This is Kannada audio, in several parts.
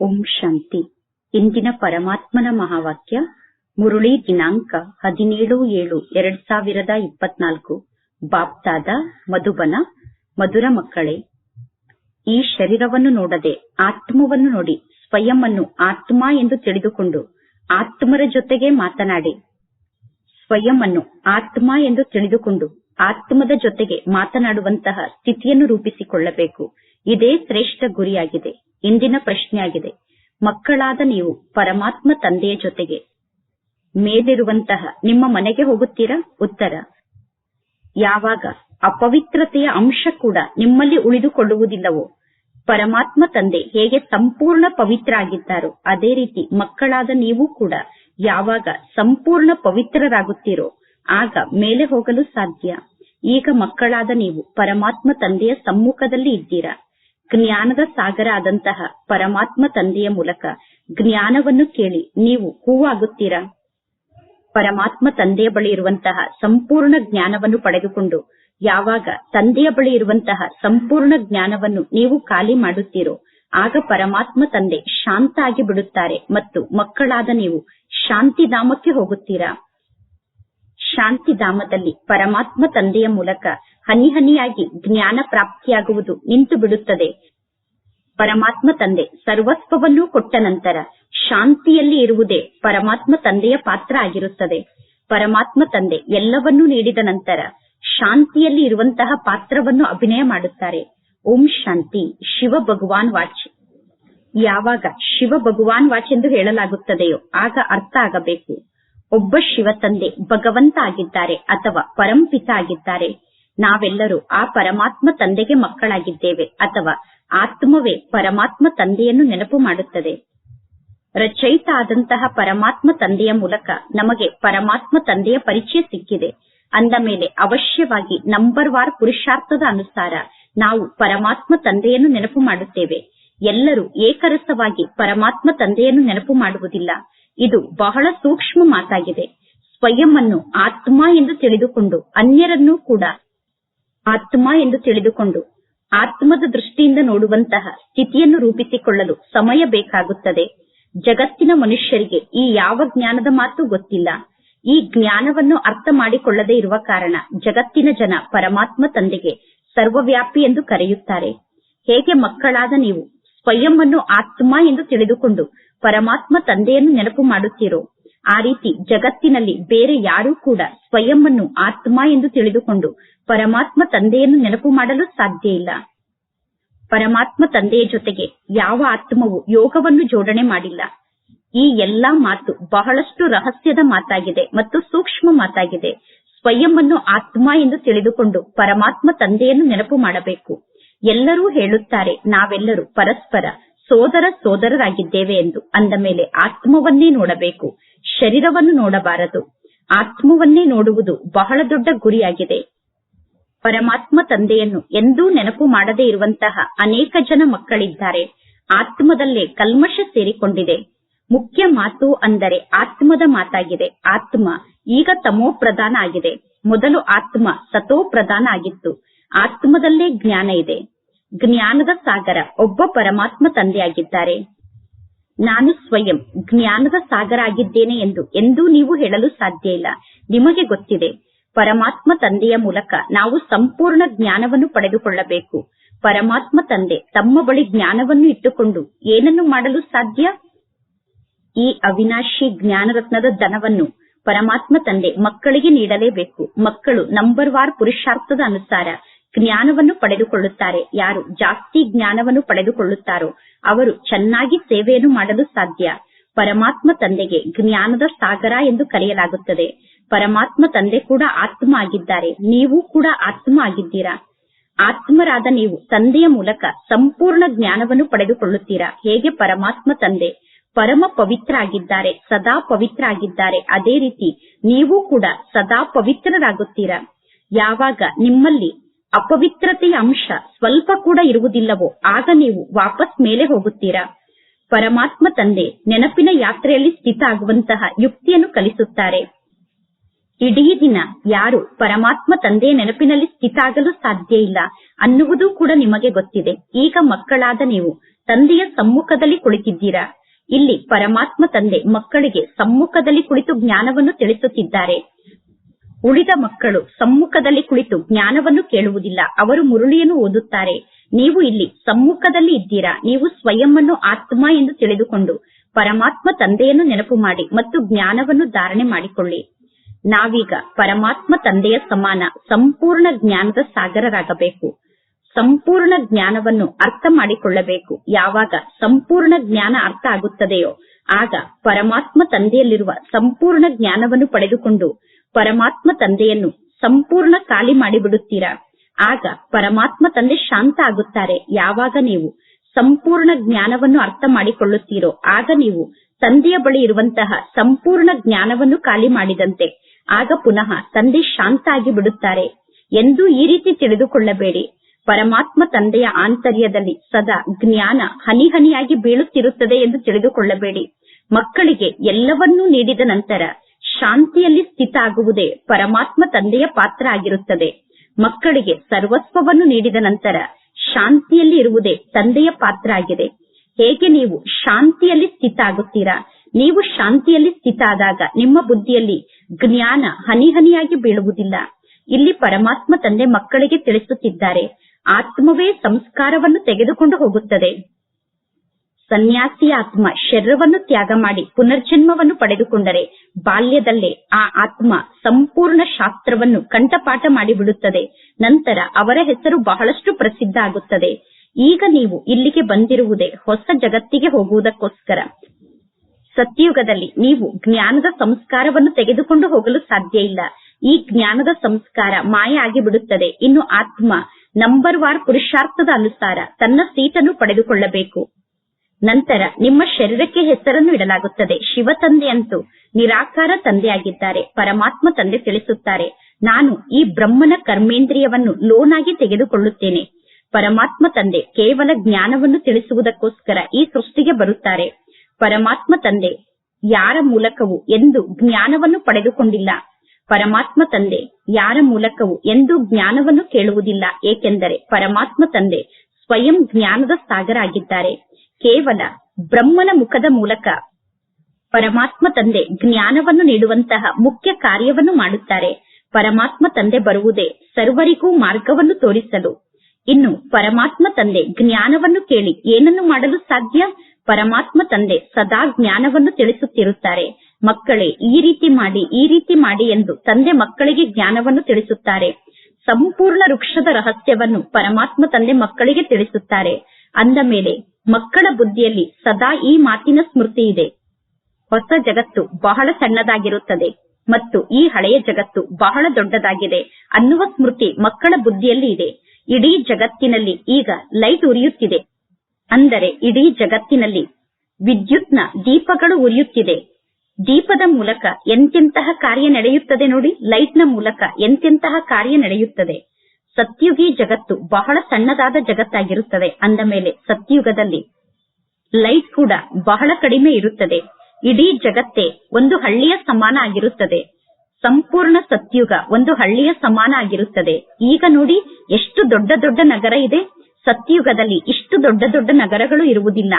ಓಂ ಶಾಂತಿ. ಇಂದಿನ ಪರಮಾತ್ಮನ ಮಹಾವಾಕ್ಯ, ಮುರುಳಿ ದಿನಾಂಕ ಹದಿನೇಳು ಏಳು ಎರಡ್ ಸಾವಿರದ ಇಪ್ಪತ್ನಾಲ್ಕು. ಬಾಪ್ತಾದ, ಮಧುಬನ, ಮಧುರ ಮಕ್ಕಳೇ, ಈ ಶರೀರವನ್ನು ನೋಡದೆ ಆತ್ಮವನ್ನು ನೋಡಿ ಸ್ವಯಂ ಅನ್ನು ಆತ್ಮ ಎಂದು ತಿಳಿದುಕೊಂಡು ಆತ್ಮರ ಜೊತೆಗೆ ಮಾತನಾಡಿ. ಸ್ವಯಂ ಅನ್ನು ಆತ್ಮ ಎಂದು ತಿಳಿದುಕೊಂಡು ಆತ್ಮದ ಜೊತೆಗೆ ಮಾತನಾಡುವಂತಹ ಸ್ಥಿತಿಯನ್ನು ರೂಪಿಸಿಕೊಳ್ಳಬೇಕು. ಇದೇ ಶ್ರೇಷ್ಠ ಗುರಿಯಾಗಿದೆ. ಇಂದಿನ ಪ್ರಶ್ನೆಯಾಗಿದೆ. ಮಕ್ಕಳಾದ ನೀವು ಪರಮಾತ್ಮ ತಂದೆಯ ಜೊತೆಗೆ ಮೇಲಿರುವಂತಹ ನಿಮ್ಮ ಮನೆಗೆ ಹೋಗುತ್ತೀರಾ? ಉತ್ತರ, ಯಾವಾಗ? ಅಪವಿತ್ರತೆಯ ಅಂಶ ಕೂಡ ನಿಮ್ಮಲ್ಲಿ ಉಳಿದುಕೊಳ್ಳುವುದಿಲ್ಲವೋ? ಪರಮಾತ್ಮ ತಂದೆ ಹೇಗೆ ಸಂಪೂರ್ಣ ಪವಿತ್ರ ಆಗಿದ್ದಾರೋ, ಅದೇ ರೀತಿ ಮಕ್ಕಳಾದ ನೀವು ಕೂಡ ಯಾವಾಗ ಸಂಪೂರ್ಣ ಪವಿತ್ರರಾಗುತ್ತೀರೋ, ಆಗ ಮೇಲೆ ಹೋಗಲು ಸಾಧ್ಯ. ಈಗ ಮಕ್ಕಳಾದ ನೀವು ಪರಮಾತ್ಮ ತಂದೆಯ ಸಮ್ಮುಖದಲ್ಲಿ ಇದ್ದೀರಾ? ಜ್ಞಾನದ ಸಾಗರ ಆದಂತಹ ಪರಮಾತ್ಮ ತಂದೆಯ ಮೂಲಕ ಜ್ಞಾನವನ್ನು ಕೇಳಿ ನೀವು ಹೂವಾಗುತ್ತೀರಾ? ಪರಮಾತ್ಮ ತಂದೆಯ ಬಳಿ ಇರುವಂತಹ ಸಂಪೂರ್ಣ ಜ್ಞಾನವನ್ನು ಪಡೆದುಕೊಂಡು ಯಾವಾಗ ತಂದೆಯ ಬಳಿ ಇರುವಂತಹ ಸಂಪೂರ್ಣ ಜ್ಞಾನವನ್ನು ನೀವು ಖಾಲಿ ಮಾಡುತ್ತೀರೋ, ಆಗ ಪರಮಾತ್ಮ ತಂದೆ ಶಾಂತ ಆಗಿ ಬಿಡುತ್ತಾರೆ ಮತ್ತು ಮಕ್ಕಳಾದ ನೀವು ಶಾಂತಿಧಾಮಕ್ಕೆ ಹೋಗುತ್ತೀರಾ? ಶಾಂತಿಧಾಮದಲ್ಲಿ ಪರಮಾತ್ಮ ತಂದೆಯ ಮೂಲಕ ಹನಿ ಹನಿಯಾಗಿ ಜ್ಞಾನ ಪ್ರಾಪ್ತಿಯಾಗುವುದು ನಿಂತು ಬಿಡುತ್ತದೆ ಪರಮಾತ್ಮ ತಂದೆ. ಸರ್ವಸ್ವವನ್ನೂ ಕೊಟ್ಟ ನಂತರ ಶಾಂತಿಯಲ್ಲಿ ಇರುವುದೇ ಪರಮಾತ್ಮ ತಂದೆಯ ಪಾತ್ರ ಆಗಿರುತ್ತದೆ. ಪರಮಾತ್ಮ ತಂದೆ ಎಲ್ಲವನ್ನೂ ನೀಡಿದ ನಂತರ ಶಾಂತಿಯಲ್ಲಿ ಇರುವಂತಹ ಪಾತ್ರವನ್ನು ಅಭಿನಯ ಮಾಡುತ್ತಾರೆ. ಓಂ ಶಾಂತಿ, ಶಿವ ಭಗವಾನ್ ವಾಚ್. ಯಾವಾಗ ಶಿವ ಭಗವಾನ್ ವಾಚ್ ಎಂದು ಹೇಳಲಾಗುತ್ತದೆಯೋ ಆಗ ಅರ್ಥ ಆಗಬೇಕು. ಒಬ್ಬ ಶಿವ ತಂದೆ ಭಗವಂತ ಆಗಿದ್ದಾರೆ ಅಥವಾ ಪರಂಪಿತ ಆಗಿದ್ದಾರೆ. ನಾವೆಲ್ಲರೂ ಆ ಪರಮಾತ್ಮ ತಂದೆಗೆ ಮಕ್ಕಳಾಗಿದ್ದೇವೆ ಅಥವಾ ಆತ್ಮವೇ ಪರಮಾತ್ಮ ತಂದೆಯನ್ನು ನೆನಪು ಮಾಡುತ್ತದೆ. ರಚಯಿತ ಆದಂತಹ ಪರಮಾತ್ಮ ತಂದೆಯ ಮೂಲಕ ನಮಗೆ ಪರಮಾತ್ಮ ತಂದೆಯ ಪರಿಚಯ ಸಿಕ್ಕಿದೆ. ಅಂದ ಮೇಲೆ ಅವಶ್ಯವಾಗಿ ನಂಬರ್ ವಾರ್ ಪುರುಷಾರ್ಥದ ಅನುಸಾರ ನಾವು ಪರಮಾತ್ಮ ತಂದೆಯನ್ನು ನೆನಪು ಮಾಡುತ್ತೇವೆ. ಎಲ್ಲರೂ ಏಕರಸವಾಗಿ ಪರಮಾತ್ಮ ತಂದೆಯನ್ನು ನೆನಪು ಮಾಡುವುದಿಲ್ಲ. ಇದು ಬಹಳ ಸೂಕ್ಷ್ಮ ಮಾತಾಗಿದೆ. ಸ್ವಯಂ ಅನ್ನು ಆತ್ಮ ಎಂದು ತಿಳಿದುಕೊಂಡು, ಅನ್ಯರನ್ನೂ ಕೂಡ ಆತ್ಮ ಎಂದು ತಿಳಿದುಕೊಂಡು ಆತ್ಮದ ದೃಷ್ಟಿಯಿಂದ ನೋಡುವಂತಹ ಸ್ಥಿತಿಯನ್ನು ರೂಪಿಸಿಕೊಳ್ಳಲು ಸಮಯ ಬೇಕಾಗುತ್ತದೆ. ಜಗತ್ತಿನ ಮನುಷ್ಯರಿಗೆ ಈ ಯಾವ ಜ್ಞಾನದ ಮಾತು ಗೊತ್ತಿಲ್ಲ. ಈ ಜ್ಞಾನವನ್ನು ಅರ್ಥ ಮಾಡಿಕೊಳ್ಳದೆ ಇರುವ ಕಾರಣ ಜಗತ್ತಿನ ಜನ ಪರಮಾತ್ಮ ತಂದೆಗೆ ಸರ್ವವ್ಯಾಪಿ ಎಂದು ಕರೆಯುತ್ತಾರೆ. ಹೇಗೆ ಮಕ್ಕಳಾದ ನೀವು ಸ್ವಯಂ ಅನ್ನು ಆತ್ಮ ಎಂದು ತಿಳಿದುಕೊಂಡು ಪರಮಾತ್ಮ ತಂದೆಯನ್ನು ನೆನಪು ಮಾಡುತ್ತೀರೋ? ಆ ರೀತಿ ಜಗತ್ತಿನಲ್ಲಿ ಬೇರೆ ಯಾರೂ ಕೂಡ ಸ್ವಯಂ ಅನ್ನು ಆತ್ಮ ಎಂದು ತಿಳಿದುಕೊಂಡು ಪರಮಾತ್ಮ ತಂದೆಯನ್ನು ನೆನಪು ಮಾಡಲು ಸಾಧ್ಯ ಇಲ್ಲ. ಪರಮಾತ್ಮ ತಂದೆಯ ಜೊತೆಗೆ ಯಾವ ಆತ್ಮವು ಯೋಗವನ್ನು ಜೋಡಣೆ ಮಾಡಿಲ್ಲ. ಈ ಎಲ್ಲಾ ಮಾತು ಬಹಳಷ್ಟು ರಹಸ್ಯದ ಮಾತಾಗಿದೆ ಮತ್ತು ಸೂಕ್ಷ್ಮ ಮಾತಾಗಿದೆ. ಸ್ವಯಂ ಅನ್ನು ಆತ್ಮ ಎಂದು ತಿಳಿದುಕೊಂಡು ಪರಮಾತ್ಮ ತಂದೆಯನ್ನು ನೆನಪು ಮಾಡಬೇಕು. ಎಲ್ಲರೂ ಹೇಳುತ್ತಾರೆ, ನಾವೆಲ್ಲರೂ ಪರಸ್ಪರ ಸೋದರ ಸೋದರರಾಗಿದ್ದೇವೆ ಎಂದು. ಅಂದ ಮೇಲೆ ಆತ್ಮವನ್ನೇ ನೋಡಬೇಕು. ಶರೀರವನ್ನು ನೋಡಬಾರದು. ಆತ್ಮವನ್ನೇ ನೋಡುವುದು ಬಹಳ ದೊಡ್ಡ ಗುರಿಯಾಗಿದೆ. ಪರಮಾತ್ಮ ತಂದೆಯನ್ನು ಎಂದೂ ನೆನಪು ಮಾಡದೇ ಇರುವಂತಹ ಅನೇಕ ಜನ ಮಕ್ಕಳಿದ್ದಾರೆ. ಆತ್ಮದಲ್ಲೇ ಕಲ್ಮಶ ಸೇರಿಕೊಂಡಿದೆ. ಮುಖ್ಯ ಮಾತು ಅಂದರೆ ಆತ್ಮದ ಮಾತಾಗಿದೆ. ಆತ್ಮ ಈಗ ತಮೋ ಪ್ರಧಾನ ಆಗಿದೆ. ಮೊದಲು ಆತ್ಮ ಸತೋ ಪ್ರಧಾನ ಆಗಿತ್ತು. ಆತ್ಮದಲ್ಲೇ ಜ್ಞಾನ ಇದೆ. ಜ್ಞಾನದ ಸಾಗರ ಒಬ್ಬ ಪರಮಾತ್ಮ ತಂದೆಯಾಗಿದ್ದಾರೆ. ನಾನು ಸ್ವಯಂ ಜ್ಞಾನದ ಸಾಗರ ಆಗಿದ್ದೇನೆ ಎಂದು ಎಂದೂ ನೀವು ಹೇಳಲು ಸಾಧ್ಯ ಇಲ್ಲ. ನಿಮಗೆ ಗೊತ್ತಿದೆ. ಪರಮಾತ್ಮ ತಂದೆಯ ಮೂಲಕ ನಾವು ಸಂಪೂರ್ಣ ಜ್ಞಾನವನ್ನು ಪಡೆದುಕೊಳ್ಳಬೇಕು. ಪರಮಾತ್ಮ ತಂದೆ ತಮ್ಮ ಬಳಿ ಜ್ಞಾನವನ್ನು ಇಟ್ಟುಕೊಂಡು ಏನನ್ನು ಮಾಡಲು ಸಾಧ್ಯ? ಈ ಅವಿನಾಶಿ ಜ್ಞಾನರತ್ನದ ಧನವನ್ನು ಪರಮಾತ್ಮ ತಂದೆ ಮಕ್ಕಳಿಗೆ ನೀಡಲೇಬೇಕು. ಮಕ್ಕಳು ನಂಬರ್ ವಾರ್ ಪುರುಷಾರ್ಥದ ಅನುಸಾರ ಜ್ಞಾನವನ್ನು ಪಡೆದುಕೊಳ್ಳುತ್ತಾರೆ. ಯಾರು ಜಾಸ್ತಿ ಜ್ಞಾನವನ್ನು ಪಡೆದುಕೊಳ್ಳುತ್ತಾರೋ ಅವರು ಚೆನ್ನಾಗಿ ಸೇವೆಯನ್ನು ಮಾಡಲು ಸಾಧ್ಯ. ಪರಮಾತ್ಮ ತಂದೆಗೆ ಜ್ಞಾನದ ಸಾಗರ ಎಂದು ಕರೆಯಲಾಗುತ್ತದೆ. ಪರಮಾತ್ಮ ತಂದೆ ಕೂಡ ಆತ್ಮ ಆಗಿದ್ದಾರೆ ನೀವು ಕೂಡ ಆತ್ಮ ಆಗಿದ್ದೀರಾ ಆತ್ಮರಾದ ನೀವು ತಂದೆಯ ಮೂಲಕ ಸಂಪೂರ್ಣ ಜ್ಞಾನವನ್ನು ಪಡೆದುಕೊಳ್ಳುತ್ತೀರಾ? ಹೇಗೆ ಪರಮಾತ್ಮ ತಂದೆ ಪರಮ ಪವಿತ್ರ ಆಗಿದ್ದಾರೆ ಸದಾ ಪವಿತ್ರ ಆಗಿದ್ದಾರೆ ಅದೇ ರೀತಿ ನೀವು ಕೂಡ ಸದಾ ಪವಿತ್ರರಾಗುತ್ತೀರಾ? ಯಾವಾಗ ನಿಮ್ಮಲ್ಲಿ ಅಪವಿತ್ರತೆಯ ಅಂಶ ಸ್ವಲ್ಪ ಕೂಡ ಇರುವುದಿಲ್ಲವೋ, ಆಗ ನೀವು ವಾಪಸ್ ಮೇಲೆ ಹೋಗುತ್ತೀರಾ? ಪರಮಾತ್ಮ ತಂದೆ ನೆನಪಿನ ಯಾತ್ರೆಯಲ್ಲಿ ಸ್ಥಿತ ಆಗುವಂತಹ ಯುಕ್ತಿಯನ್ನು ಕಲಿಸುತ್ತಾರೆ. ಇಡೀ ದಿನ ಯಾರು ಪರಮಾತ್ಮ ತಂದೆಯ ನೆನಪಿನಲ್ಲಿ ಸ್ಥಿತಾಗಲು ಸಾಧ್ಯ ಇಲ್ಲ ಅನ್ನುವುದು ಕೂಡ ನಿಮಗೆ ಗೊತ್ತಿದೆ. ಈಗ ಮಕ್ಕಳಾದ ನೀವು ತಂದೆಯ ಸಮ್ಮುಖದಲ್ಲಿ ಕುಳಿತಿದ್ದೀರಾ? ಇಲ್ಲಿ ಪರಮಾತ್ಮ ತಂದೆ ಮಕ್ಕಳಿಗೆ ಸಮ್ಮುಖದಲ್ಲಿ ಕುಳಿತು ಜ್ಞಾನವನ್ನು ತಿಳಿಸುತ್ತಿದ್ದಾರೆ. ಉಳಿದ ಮಕ್ಕಳು ಸಮ್ಮುಖದಲ್ಲಿ ಕುಳಿತು ಜ್ಞಾನವನ್ನು ಕೇಳುವುದಿಲ್ಲ. ಅವರು ಮುರುಳಿಯನ್ನು ಓದುತ್ತಾರೆ. ನೀವು ಇಲ್ಲಿ ಸಮ್ಮುಖದಲ್ಲಿ ಇದ್ದೀರಾ? ನೀವು ಸ್ವಯಂ ಆತ್ಮ ಎಂದು ತಿಳಿದುಕೊಂಡು ಪರಮಾತ್ಮ ತಂದೆಯನ್ನು ನೆನಪು ಮಾಡಿ ಮತ್ತು ಜ್ಞಾನವನ್ನು ಧಾರಣೆ ಮಾಡಿಕೊಳ್ಳಿ. ನಾವೀಗ ಪರಮಾತ್ಮ ತಂದೆಯ ಸಮಾನ ಸಂಪೂರ್ಣ ಜ್ಞಾನದ ಸಾಗರರಾಗಬೇಕು. ಸಂಪೂರ್ಣ ಜ್ಞಾನವನ್ನು ಅರ್ಥ ಮಾಡಿಕೊಳ್ಳಬೇಕು. ಯಾವಾಗ ಸಂಪೂರ್ಣ ಜ್ಞಾನ ಅರ್ಥ ಆಗುತ್ತದೆಯೋ, ಆಗ ಪರಮಾತ್ಮ ತಂದೆಯಲ್ಲಿರುವ ಸಂಪೂರ್ಣ ಜ್ಞಾನವನ್ನು ಪಡೆದುಕೊಂಡು ಪರಮಾತ್ಮ ತಂದೆಯನ್ನು ಸಂಪೂರ್ಣ ಖಾಲಿ ಮಾಡಿಬಿಡುತ್ತೀರಾ? ಆಗ ಪರಮಾತ್ಮ ತಂದೆ ಶಾಂತ ಆಗುತ್ತಾರೆ. ಯಾವಾಗ ನೀವು ಸಂಪೂರ್ಣ ಜ್ಞಾನವನ್ನು ಅರ್ಥ ಮಾಡಿಕೊಳ್ಳುತ್ತೀರೋ, ಆಗ ನೀವು ತಂದೆಯ ಬಳಿ ಇರುವಂತಹ ಸಂಪೂರ್ಣ ಜ್ಞಾನವನ್ನು ಖಾಲಿ ಮಾಡಿದಂತೆ ಆಗ ಪುನಃ ತಂದೆ ಶಾಂತ ಆಗಿ ಬಿಡುತ್ತಾರೆ ಎಂದು ಈ ರೀತಿ ತಿಳಿದುಕೊಳ್ಳಬೇಡಿ. ಪರಮಾತ್ಮ ತಂದೆಯ ಆಂತರ್ಯದಲ್ಲಿ ಸದಾ ಜ್ಞಾನ ಹನಿ ಹನಿಯಾಗಿ ಬೀಳುತ್ತಿರುತ್ತದೆ ಎಂದು ತಿಳಿದುಕೊಳ್ಳಬೇಡಿ. ಮಕ್ಕಳಿಗೆ ಎಲ್ಲವನ್ನೂ ನೀಡಿದ ನಂತರ ಶಾಂತಿಯಲ್ಲಿ ಸ್ಥಿತ ಆಗುವುದೇ ಪರಮಾತ್ಮ ತಂದೆಯ ಪಾತ್ರ ಆಗಿರುತ್ತದೆ. ಮಕ್ಕಳಿಗೆ ಸರ್ವಸ್ವವನ್ನು ನೀಡಿದ ನಂತರ ಶಾಂತಿಯಲ್ಲಿ ಇರುವುದೇ ತಂದೆಯ ಪಾತ್ರ ಆಗಿದೆ. ಹೇಗೆ ನೀವು ಶಾಂತಿಯಲ್ಲಿ ಸ್ಥಿತ ಆಗುತ್ತೀರಾ ನೀವು ಶಾಂತಿಯಲ್ಲಿ ಸ್ಥಿತ ಆದಾಗ ನಿಮ್ಮ ಬುದ್ಧಿಯಲ್ಲಿ ಜ್ಞಾನ ಹನಿ ಹನಿಯಾಗಿ ಬೀಳುವುದಿಲ್ಲ. ಇಲ್ಲಿ ಪರಮಾತ್ಮ ತಂದೆ ಮಕ್ಕಳಿಗೆ ತಿಳಿಸುತ್ತಿದ್ದಾರೆ. ಆತ್ಮವೇ ಸಂಸ್ಕಾರವನ್ನು ತೆಗೆದುಕೊಂಡು ಹೋಗುತ್ತದೆ. ಸನ್ಯಾಸಿ ಆತ್ಮ ಶರೀರವನ್ನು ತ್ಯಾಗ ಮಾಡಿ ಪುನರ್ಜನ್ಮವನ್ನು ಪಡೆದುಕೊಂಡರೆ ಬಾಲ್ಯದಲ್ಲೇ ಆ ಆತ್ಮ ಸಂಪೂರ್ಣ ಶಾಸ್ತ್ರವನ್ನು ಕಂಠಪಾಠ ಮಾಡಿಬಿಡುತ್ತದೆ. ನಂತರ ಅವರ ಹೆಸರು ಬಹಳಷ್ಟು ಪ್ರಸಿದ್ಧ ಆಗುತ್ತದೆ. ಈಗ ನೀವು ಇಲ್ಲಿಗೆ ಬಂದಿರುವುದೇ ಹೊಸ ಜಗತ್ತಿಗೆ ಹೋಗುವುದಕ್ಕೋಸ್ಕರ. ಸತ್ಯಯುಗದಲ್ಲಿ ನೀವು ಜ್ಞಾನದ ಸಂಸ್ಕಾರವನ್ನು ತೆಗೆದುಕೊಂಡು ಹೋಗಲು ಸಾಧ್ಯ ಇಲ್ಲ. ಈ ಜ್ಞಾನದ ಸಂಸ್ಕಾರ ಮಾಯ ಆಗಿಬಿಡುತ್ತದೆ ಇನ್ನು ಆತ್ಮ ನಂಬರ್ ವಾರ್ ಪುರುಷಾರ್ಥದ ಅನುಸಾರ ತನ್ನ ಸೀಟನ್ನು ಪಡೆದುಕೊಳ್ಳಬೇಕು. ನಂತರ ನಿಮ್ಮ ಶರೀರಕ್ಕೆ ಹೆಸರನ್ನು ಇಡಲಾಗುತ್ತದೆ. ಶಿವ ತಂದೆಯಂತೂ ನಿರಾಕಾರ ತಂದೆಯಾಗಿದ್ದಾರೆ. ಪರಮಾತ್ಮ ತಂದೆ ತಿಳಿಸುತ್ತಾರೆ, ನಾನು ಈ ಬ್ರಹ್ಮನ ಕರ್ಮೇಂದ್ರಿಯವನ್ನು ಲೋನಾಗಿ ತೆಗೆದುಕೊಳ್ಳುತ್ತೇನೆ. ಪರಮಾತ್ಮ ತಂದೆ ಕೇವಲ ಜ್ಞಾನವನ್ನು ತಿಳಿಸುವುದಕ್ಕೋಸ್ಕರ ಈ ಸೃಷ್ಟಿಗೆ ಬರುತ್ತಾರೆ. ಪರಮಾತ್ಮ ತಂದೆ. ಯಾರ ಮೂಲಕವು ಎಂದು ಜ್ಞಾನವನ್ನು ಪಡೆದುಕೊಂಡಿಲ್ಲ. ಪರಮಾತ್ಮ ತಂದೆ, ಯಾರ ಮೂಲಕವು ಎಂದು ಜ್ಞಾನವನ್ನು ಕೇಳುವುದಿಲ್ಲ. ಏಕೆಂದರೆ ಪರಮಾತ್ಮ ತಂದೆ ಸ್ವಯಂ ಜ್ಞಾನದ ಸಾಗರ ಆಗಿದ್ದಾರೆ ಕೇವಲ ಬ್ರಹ್ಮನ ಮುಖದ ಮೂಲಕ ಪರಮಾತ್ಮ ತಂದೆ ಜ್ಞಾನವನ್ನು ನೀಡುವಂತಹ ಮುಖ್ಯ ಕಾರ್ಯವನ್ನು ಮಾಡುತ್ತಾರೆ. ಪರಮಾತ್ಮ ತಂದೆ ಬರುವುದೇ ಸರ್ವರಿಗೂ ಮಾರ್ಗವನ್ನು ತೋರಿಸಲು. ಇನ್ನು ಪರಮಾತ್ಮ ತಂದೆ ಜ್ಞಾನವನ್ನು ಕೇಳಿ ಏನನ್ನು ಮಾಡಲು ಸಾಧ್ಯ? ಪರಮಾತ್ಮ ತಂದೆ ಸದಾ ಜ್ಞಾನವನ್ನು ತಿಳಿಸುತ್ತಿರುತ್ತಾರೆ. ಮಕ್ಕಳೇ, ಈ ರೀತಿ ಮಾಡಿ, ಈ ರೀತಿ ಮಾಡಿ ಎಂದು ತಂದೆ ಮಕ್ಕಳಿಗೆ ಜ್ಞಾನವನ್ನು ತಿಳಿಸುತ್ತಾರೆ. ಸಂಪೂರ್ಣ ವೃಕ್ಷದ ರಹಸ್ಯವನ್ನು ಪರಮಾತ್ಮ ತಂದೆ ಮಕ್ಕಳಿಗೆ ತಿಳಿಸುತ್ತಾರೆ. ಅಂದ ಮೇಲೆ, ಮಕ್ಕಳ ಬುದ್ಧಿಯಲ್ಲಿ ಸದಾ ಈ ಮಾತಿನ ಸ್ಮೃತಿ ಇದೆ. ಹೊಸ ಜಗತ್ತು ಬಹಳ ಸಣ್ಣದಾಗಿರುತ್ತದೆ ಮತ್ತು ಈ ಹಳೆಯ ಜಗತ್ತು ಬಹಳ ದೊಡ್ಡದಾಗಿದೆ ಅನ್ನುವ ಸ್ಮೃತಿ ಮಕ್ಕಳ ಬುದ್ಧಿಯಲ್ಲಿ ಇದೆ. ಇಡೀ ಜಗತ್ತಿನಲ್ಲಿ ಈಗ ಲೈಟ್ ಉರಿಯುತ್ತಿದೆ. ಅಂದರೆ ಇಡೀ ಜಗತ್ತಿನಲ್ಲಿ ವಿದ್ಯುತ್ನ ದೀಪಗಳು ಉರಿಯುತ್ತಿದೆ. ದೀಪದ ಮೂಲಕ ಎಂತೆಂತಹ ಕಾರ್ಯ ನಡೆಯುತ್ತದೆ ನೋಡಿ, ಲೈಟ್ನ ಮೂಲಕ ಎಂತೆಂತಹ ಕಾರ್ಯ ನಡೆಯುತ್ತದೆ. ಸತ್ಯುಗಿ ಜಗತ್ತು ಬಹಳ ಸಣ್ಣದಾದ ಜಗತ್ತಾಗಿರುತ್ತದೆ. ಅಂದ ಮೇಲೆ ಸತ್ಯುಗದಲ್ಲಿ ಲೈಟ್ ಕೂಡ ಬಹಳ ಕಡಿಮೆ ಇರುತ್ತದೆ. ಇಡೀ ಜಗತ್ತೇ ಒಂದು ಹಳ್ಳಿಯ ಸಮಾನ ಆಗಿರುತ್ತದೆ. ಸಂಪೂರ್ಣ ಸತ್ಯುಗ ಒಂದು ಹಳ್ಳಿಯ ಸಮಾನ ಆಗಿರುತ್ತದೆ. ಈಗ ನೋಡಿ, ಎಷ್ಟು ದೊಡ್ಡ ದೊಡ್ಡ ನಗರ ಇದೆ. ಸತ್ಯುಗದಲ್ಲಿ ಇಷ್ಟು ದೊಡ್ಡ ದೊಡ್ಡ ನಗರಗಳು ಇರುವುದಿಲ್ಲ.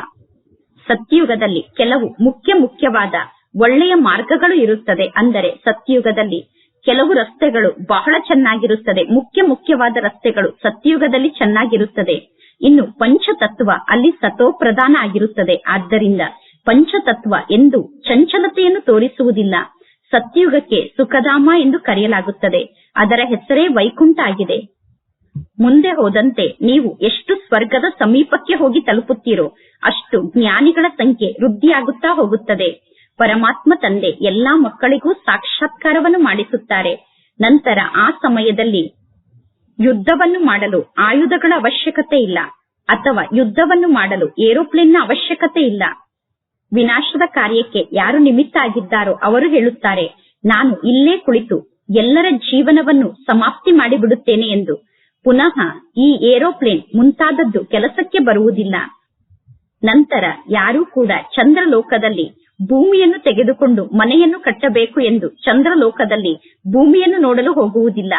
ಸತ್ಯುಗದಲ್ಲಿ ಕೆಲವು ಮುಖ್ಯ ಮುಖ್ಯವಾದ ಒಳ್ಳೆಯ ಮಾರ್ಗಗಳು ಇರುತ್ತದೆ. ಅಂದರೆ ಸತ್ಯುಗದಲ್ಲಿ ಕೆಲವು ರಸ್ತೆಗಳು ಬಹಳ ಚೆನ್ನಾಗಿರುತ್ತದೆ. ಮುಖ್ಯ ಮುಖ್ಯವಾದ ರಸ್ತೆಗಳು ಸತ್ಯುಗದಲ್ಲಿ ಚೆನ್ನಾಗಿರುತ್ತದೆ. ಇನ್ನು ಪಂಚತತ್ವ ಅಲ್ಲಿ ಸತೋ ಪ್ರಧಾನ ಆಗಿರುತ್ತದೆ. ಆದ್ದರಿಂದ ಪಂಚತತ್ವ ಎಂದು ಚಂಚಲತೆಯನ್ನು ತೋರಿಸುವುದಿಲ್ಲ. ಸತ್ಯುಗಕ್ಕೆ ಸುಖಧಾಮ ಎಂದು ಕರೆಯಲಾಗುತ್ತದೆ. ಅದರ ಹೆಸರೇ ವೈಕುಂಠ ಆಗಿದೆ. ಮುಂದೆ ಹೋದಂತೆ ನೀವು ಎಷ್ಟು ಸ್ವರ್ಗದ ಸಮೀಪಕ್ಕೆ ಹೋಗಿ ತಲುಪುತ್ತೀರೋ ಅಷ್ಟು ಜ್ಞಾನಿಗಳ ಸಂಖ್ಯೆ ವೃದ್ಧಿಯಾಗುತ್ತಾ ಹೋಗುತ್ತದೆ. ಪರಮಾತ್ಮ ತಂದೆ ಎಲ್ಲಾ ಮಕ್ಕಳಿಗೂ ಸಾಕ್ಷಾತ್ಕಾರವನ್ನು ಮಾಡಿಸುತ್ತಾರೆ. ನಂತರ ಆ ಸಮಯದಲ್ಲಿ ಯುದ್ಧವನ್ನು ಮಾಡಲು ಆಯುಧಗಳ ಅವಶ್ಯಕತೆ ಇಲ್ಲ. ಅಥವಾ ಯುದ್ಧವನ್ನು ಮಾಡಲು ಏರೋಪ್ಲೇನ್ನ ಅವಶ್ಯಕತೆ ಇಲ್ಲ. ವಿನಾಶದ ಕಾರ್ಯಕ್ಕೆ ಯಾರು ನಿಮಿತ್ತ ಆಗಿದ್ದಾರೋ ಅವರು ಹೇಳುತ್ತಾರೆ, ನಾನು ಇಲ್ಲೇ ಕುಳಿತು ಎಲ್ಲರ ಜೀವನವನ್ನು ಸಮಾಪ್ತಿ ಮಾಡಿಬಿಡುತ್ತೇನೆ ಎಂದು. ಪುನಃ ಈ ಏರೋಪ್ಲೇನ್ ಮುಂತಾದದ್ದು ಕೆಲಸಕ್ಕೆ ಬರುವುದಿಲ್ಲ. ನಂತರ ಯಾರೂ ಕೂಡ ಚಂದ್ರಲೋಕದಲ್ಲಿ ಭೂಮಿಯನ್ನು ತೆಗೆದುಕೊಂಡು ಮನೆಯನ್ನು ಕಟ್ಟಬೇಕು ಎಂದು ಚಂದ್ರಲೋಕದಲ್ಲಿ ಭೂಮಿಯನ್ನು ನೋಡಲು ಹೋಗುವುದಿಲ್ಲ.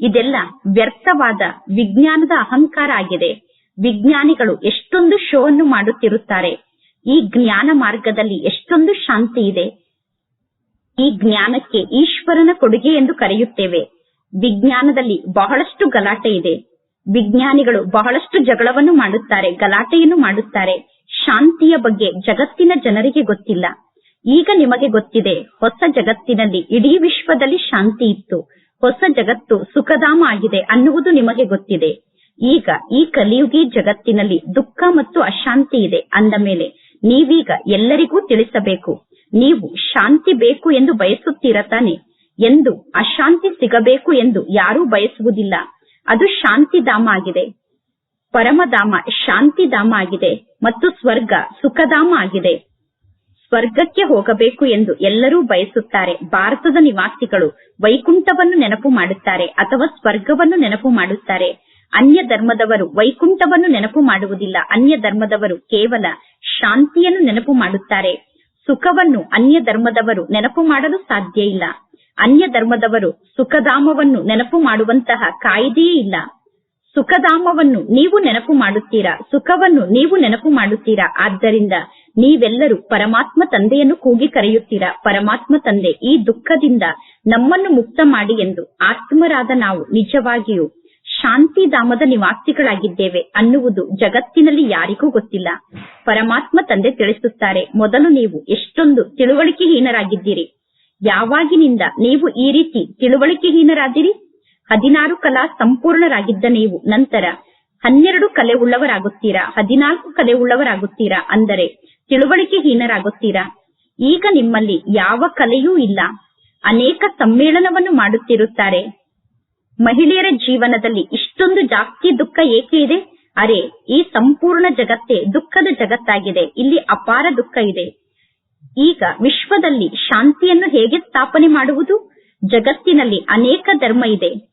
ಇದೆಲ್ಲ ವ್ಯರ್ಥವಾದ ವಿಜ್ಞಾನದ ಅಹಂಕಾರ ಆಗಿದೆ. ವಿಜ್ಞಾನಿಗಳು ಎಷ್ಟೊಂದು ಶೋ ಅನ್ನು ಮಾಡುತ್ತಿರುತ್ತಾರೆ. ಈ ಜ್ಞಾನ ಮಾರ್ಗದಲ್ಲಿ ಎಷ್ಟೊಂದು ಶಾಂತಿ ಇದೆ. ಈ ಜ್ಞಾನಕ್ಕೆ ಈಶ್ವರನ ಕೊಡುಗೆ ಎಂದು ಕರೆಯುತ್ತೇವೆ. ವಿಜ್ಞಾನದಲ್ಲಿ ಬಹಳಷ್ಟು ಗಲಾಟೆ ಇದೆ. ವಿಜ್ಞಾನಿಗಳು ಬಹಳಷ್ಟು ಜಗಳವನ್ನು ಮಾಡುತ್ತಾರೆ, ಗಲಾಟೆಯನ್ನು ಮಾಡುತ್ತಾರೆ. ಶಾಂತಿಯ ಬಗ್ಗೆ ಜಗತ್ತಿನ ಜನರಿಗೆ ಗೊತ್ತಿಲ್ಲ. ಈಗ ನಿಮಗೆ ಗೊತ್ತಿದೆ, ಹೊಸ ಜಗತ್ತಿನಲ್ಲಿ ಇಡೀ ವಿಶ್ವದಲ್ಲಿ ಶಾಂತಿ ಇತ್ತು. ಹೊಸ ಜಗತ್ತು ಸುಖಧಾಮ ಆಗಿದೆ ಅನ್ನುವುದು ನಿಮಗೆ ಗೊತ್ತಿದೆ. ಈಗ ಈ ಕಲಿಯುಗಿ ಜಗತ್ತಿನಲ್ಲಿ ದುಃಖ ಮತ್ತು ಅಶಾಂತಿ ಇದೆ ಅಂದ ಮೇಲೆ ನೀವೀಗ ಎಲ್ಲರಿಗೂ ತಿಳಿಸಬೇಕು. ನೀವು ಶಾಂತಿ ಬೇಕು ಎಂದು ಬಯಸುತ್ತೀರ ತಾನೆ? ಎಂದು ಅಶಾಂತಿ ಸಿಗಬೇಕು ಎಂದು ಯಾರೂ ಬಯಸುವುದಿಲ್ಲ. ಅದು ಶಾಂತಿಧಾಮ ಆಗಿದೆ. ಪರಮಧಾಮ ಶಾಂತಿಧಾಮ ಆಗಿದೆ ಮತ್ತು ಸ್ವರ್ಗ ಸುಖಧಾಮ ಆಗಿದೆ. ಸ್ವರ್ಗಕ್ಕೆ ಹೋಗಬೇಕು ಎಂದು ಎಲ್ಲರೂ ಬಯಸುತ್ತಾರೆ. ಭಾರತದ ನಿವಾಸಿಗಳು ವೈಕುಂಠವನ್ನು ನೆನಪು ಮಾಡುತ್ತಾರೆ ಅಥವಾ ಸ್ವರ್ಗವನ್ನು ನೆನಪು ಮಾಡುತ್ತಾರೆ. ಅನ್ಯ ಧರ್ಮದವರು ವೈಕುಂಠವನ್ನು ನೆನಪು ಮಾಡುವುದಿಲ್ಲ. ಅನ್ಯ ಧರ್ಮದವರು ಕೇವಲ ಶಾಂತಿಯನ್ನು ನೆನಪು ಮಾಡುತ್ತಾರೆ. ಸುಖವನ್ನು ಅನ್ಯ ಧರ್ಮದವರು ನೆನಪು ಮಾಡಲು ಸಾಧ್ಯ ಇಲ್ಲ. ಅನ್ಯ ಧರ್ಮದವರು ಸುಖಧಾಮವನ್ನು ನೆನಪು ಮಾಡುವಂತಹ ಕಾಯ್ದೆಯೇ ಇಲ್ಲ. ಸುಖಧಾಮವನ್ನು ನೀವು ನೆನಪು ಮಾಡುತ್ತೀರಾ? ಸುಖವನ್ನು ನೀವು ನೆನಪು ಮಾಡುತ್ತೀರಾ? ಆದ್ದರಿಂದ ನೀವೆಲ್ಲರೂ ಪರಮಾತ್ಮ ತಂದೆಯನ್ನು ಕೂಗಿ ಕರೆಯುತ್ತೀರಾ? ಪರಮಾತ್ಮ ತಂದೆ ಈ ದುಃಖದಿಂದ ನಮ್ಮನ್ನು ಮುಕ್ತ ಮಾಡಿ ಎಂದು ಆತ್ಮರಾದ ನಾವು ನಿಜವಾಗಿಯೂ ಶಾಂತಿಧಾಮದ ನಿವಾಸಿಗಳಾಗಿದ್ದೇವೆ ಅನ್ನುವುದು ಜಗತ್ತಿನಲ್ಲಿ ಯಾರಿಗೂ ಗೊತ್ತಿಲ್ಲ. ಪರಮಾತ್ಮ ತಂದೆ ತಿಳಿಸುತ್ತಾರೆ, ಮೊದಲು ನೀವು ಎಷ್ಟೊಂದು ತಿಳುವಳಿಕೆಹೀನರಾಗಿದ್ದೀರಿ. ಯಾವಾಗಿನಿಂದ ನೀವು ಈ ರೀತಿ ತಿಳುವಳಿಕೆಹೀನರಾದಿರಿ? ಹದಿನಾರು ಕಲಾ ಸಂಪೂರ್ಣರಾಗಿದ್ದ ನೀವು, ನಂತರ ಹನ್ನೆರಡು ಕಲೆ ಉಳ್ಳವರಾಗುತ್ತೀರಾ? ಹದಿನಾಲ್ಕು ಕಲೆ ಉಳ್ಳವರಾಗುತ್ತೀರಾ? ಅಂದರೆ ತಿಳುವಳಿಕೆಹೀನರಾಗುತ್ತೀರಾ? ಈಗ ನಿಮ್ಮಲ್ಲಿ ಯಾವ ಕಲೆಯೂ ಇಲ್ಲ. ಅನೇಕ ಸಮ್ಮೇಳನವನ್ನು ಮಾಡುತ್ತಿರುತ್ತಾರೆ. ಮಹಿಳೆಯರ ಜೀವನದಲ್ಲಿ ಇಷ್ಟೊಂದು ಜಾಸ್ತಿ ದುಃಖ ಏಕೆ ಇದೆ? ಅರೆ, ಈ ಸಂಪೂರ್ಣ ಜಗತ್ತೇ ದುಃಖದ ಜಗತ್ತಾಗಿದೆ. ಇಲ್ಲಿ ಅಪಾರ ದುಃಖ ಇದೆ. ಈಗ ವಿಶ್ವದಲ್ಲಿ ಶಾಂತಿಯನ್ನು ಹೇಗೆ ಸ್ಥಾಪನೆ ಮಾಡುವುದು? ಜಗತ್ತಿನಲ್ಲಿ ಅನೇಕ ಧರ್ಮ ಇದೆ.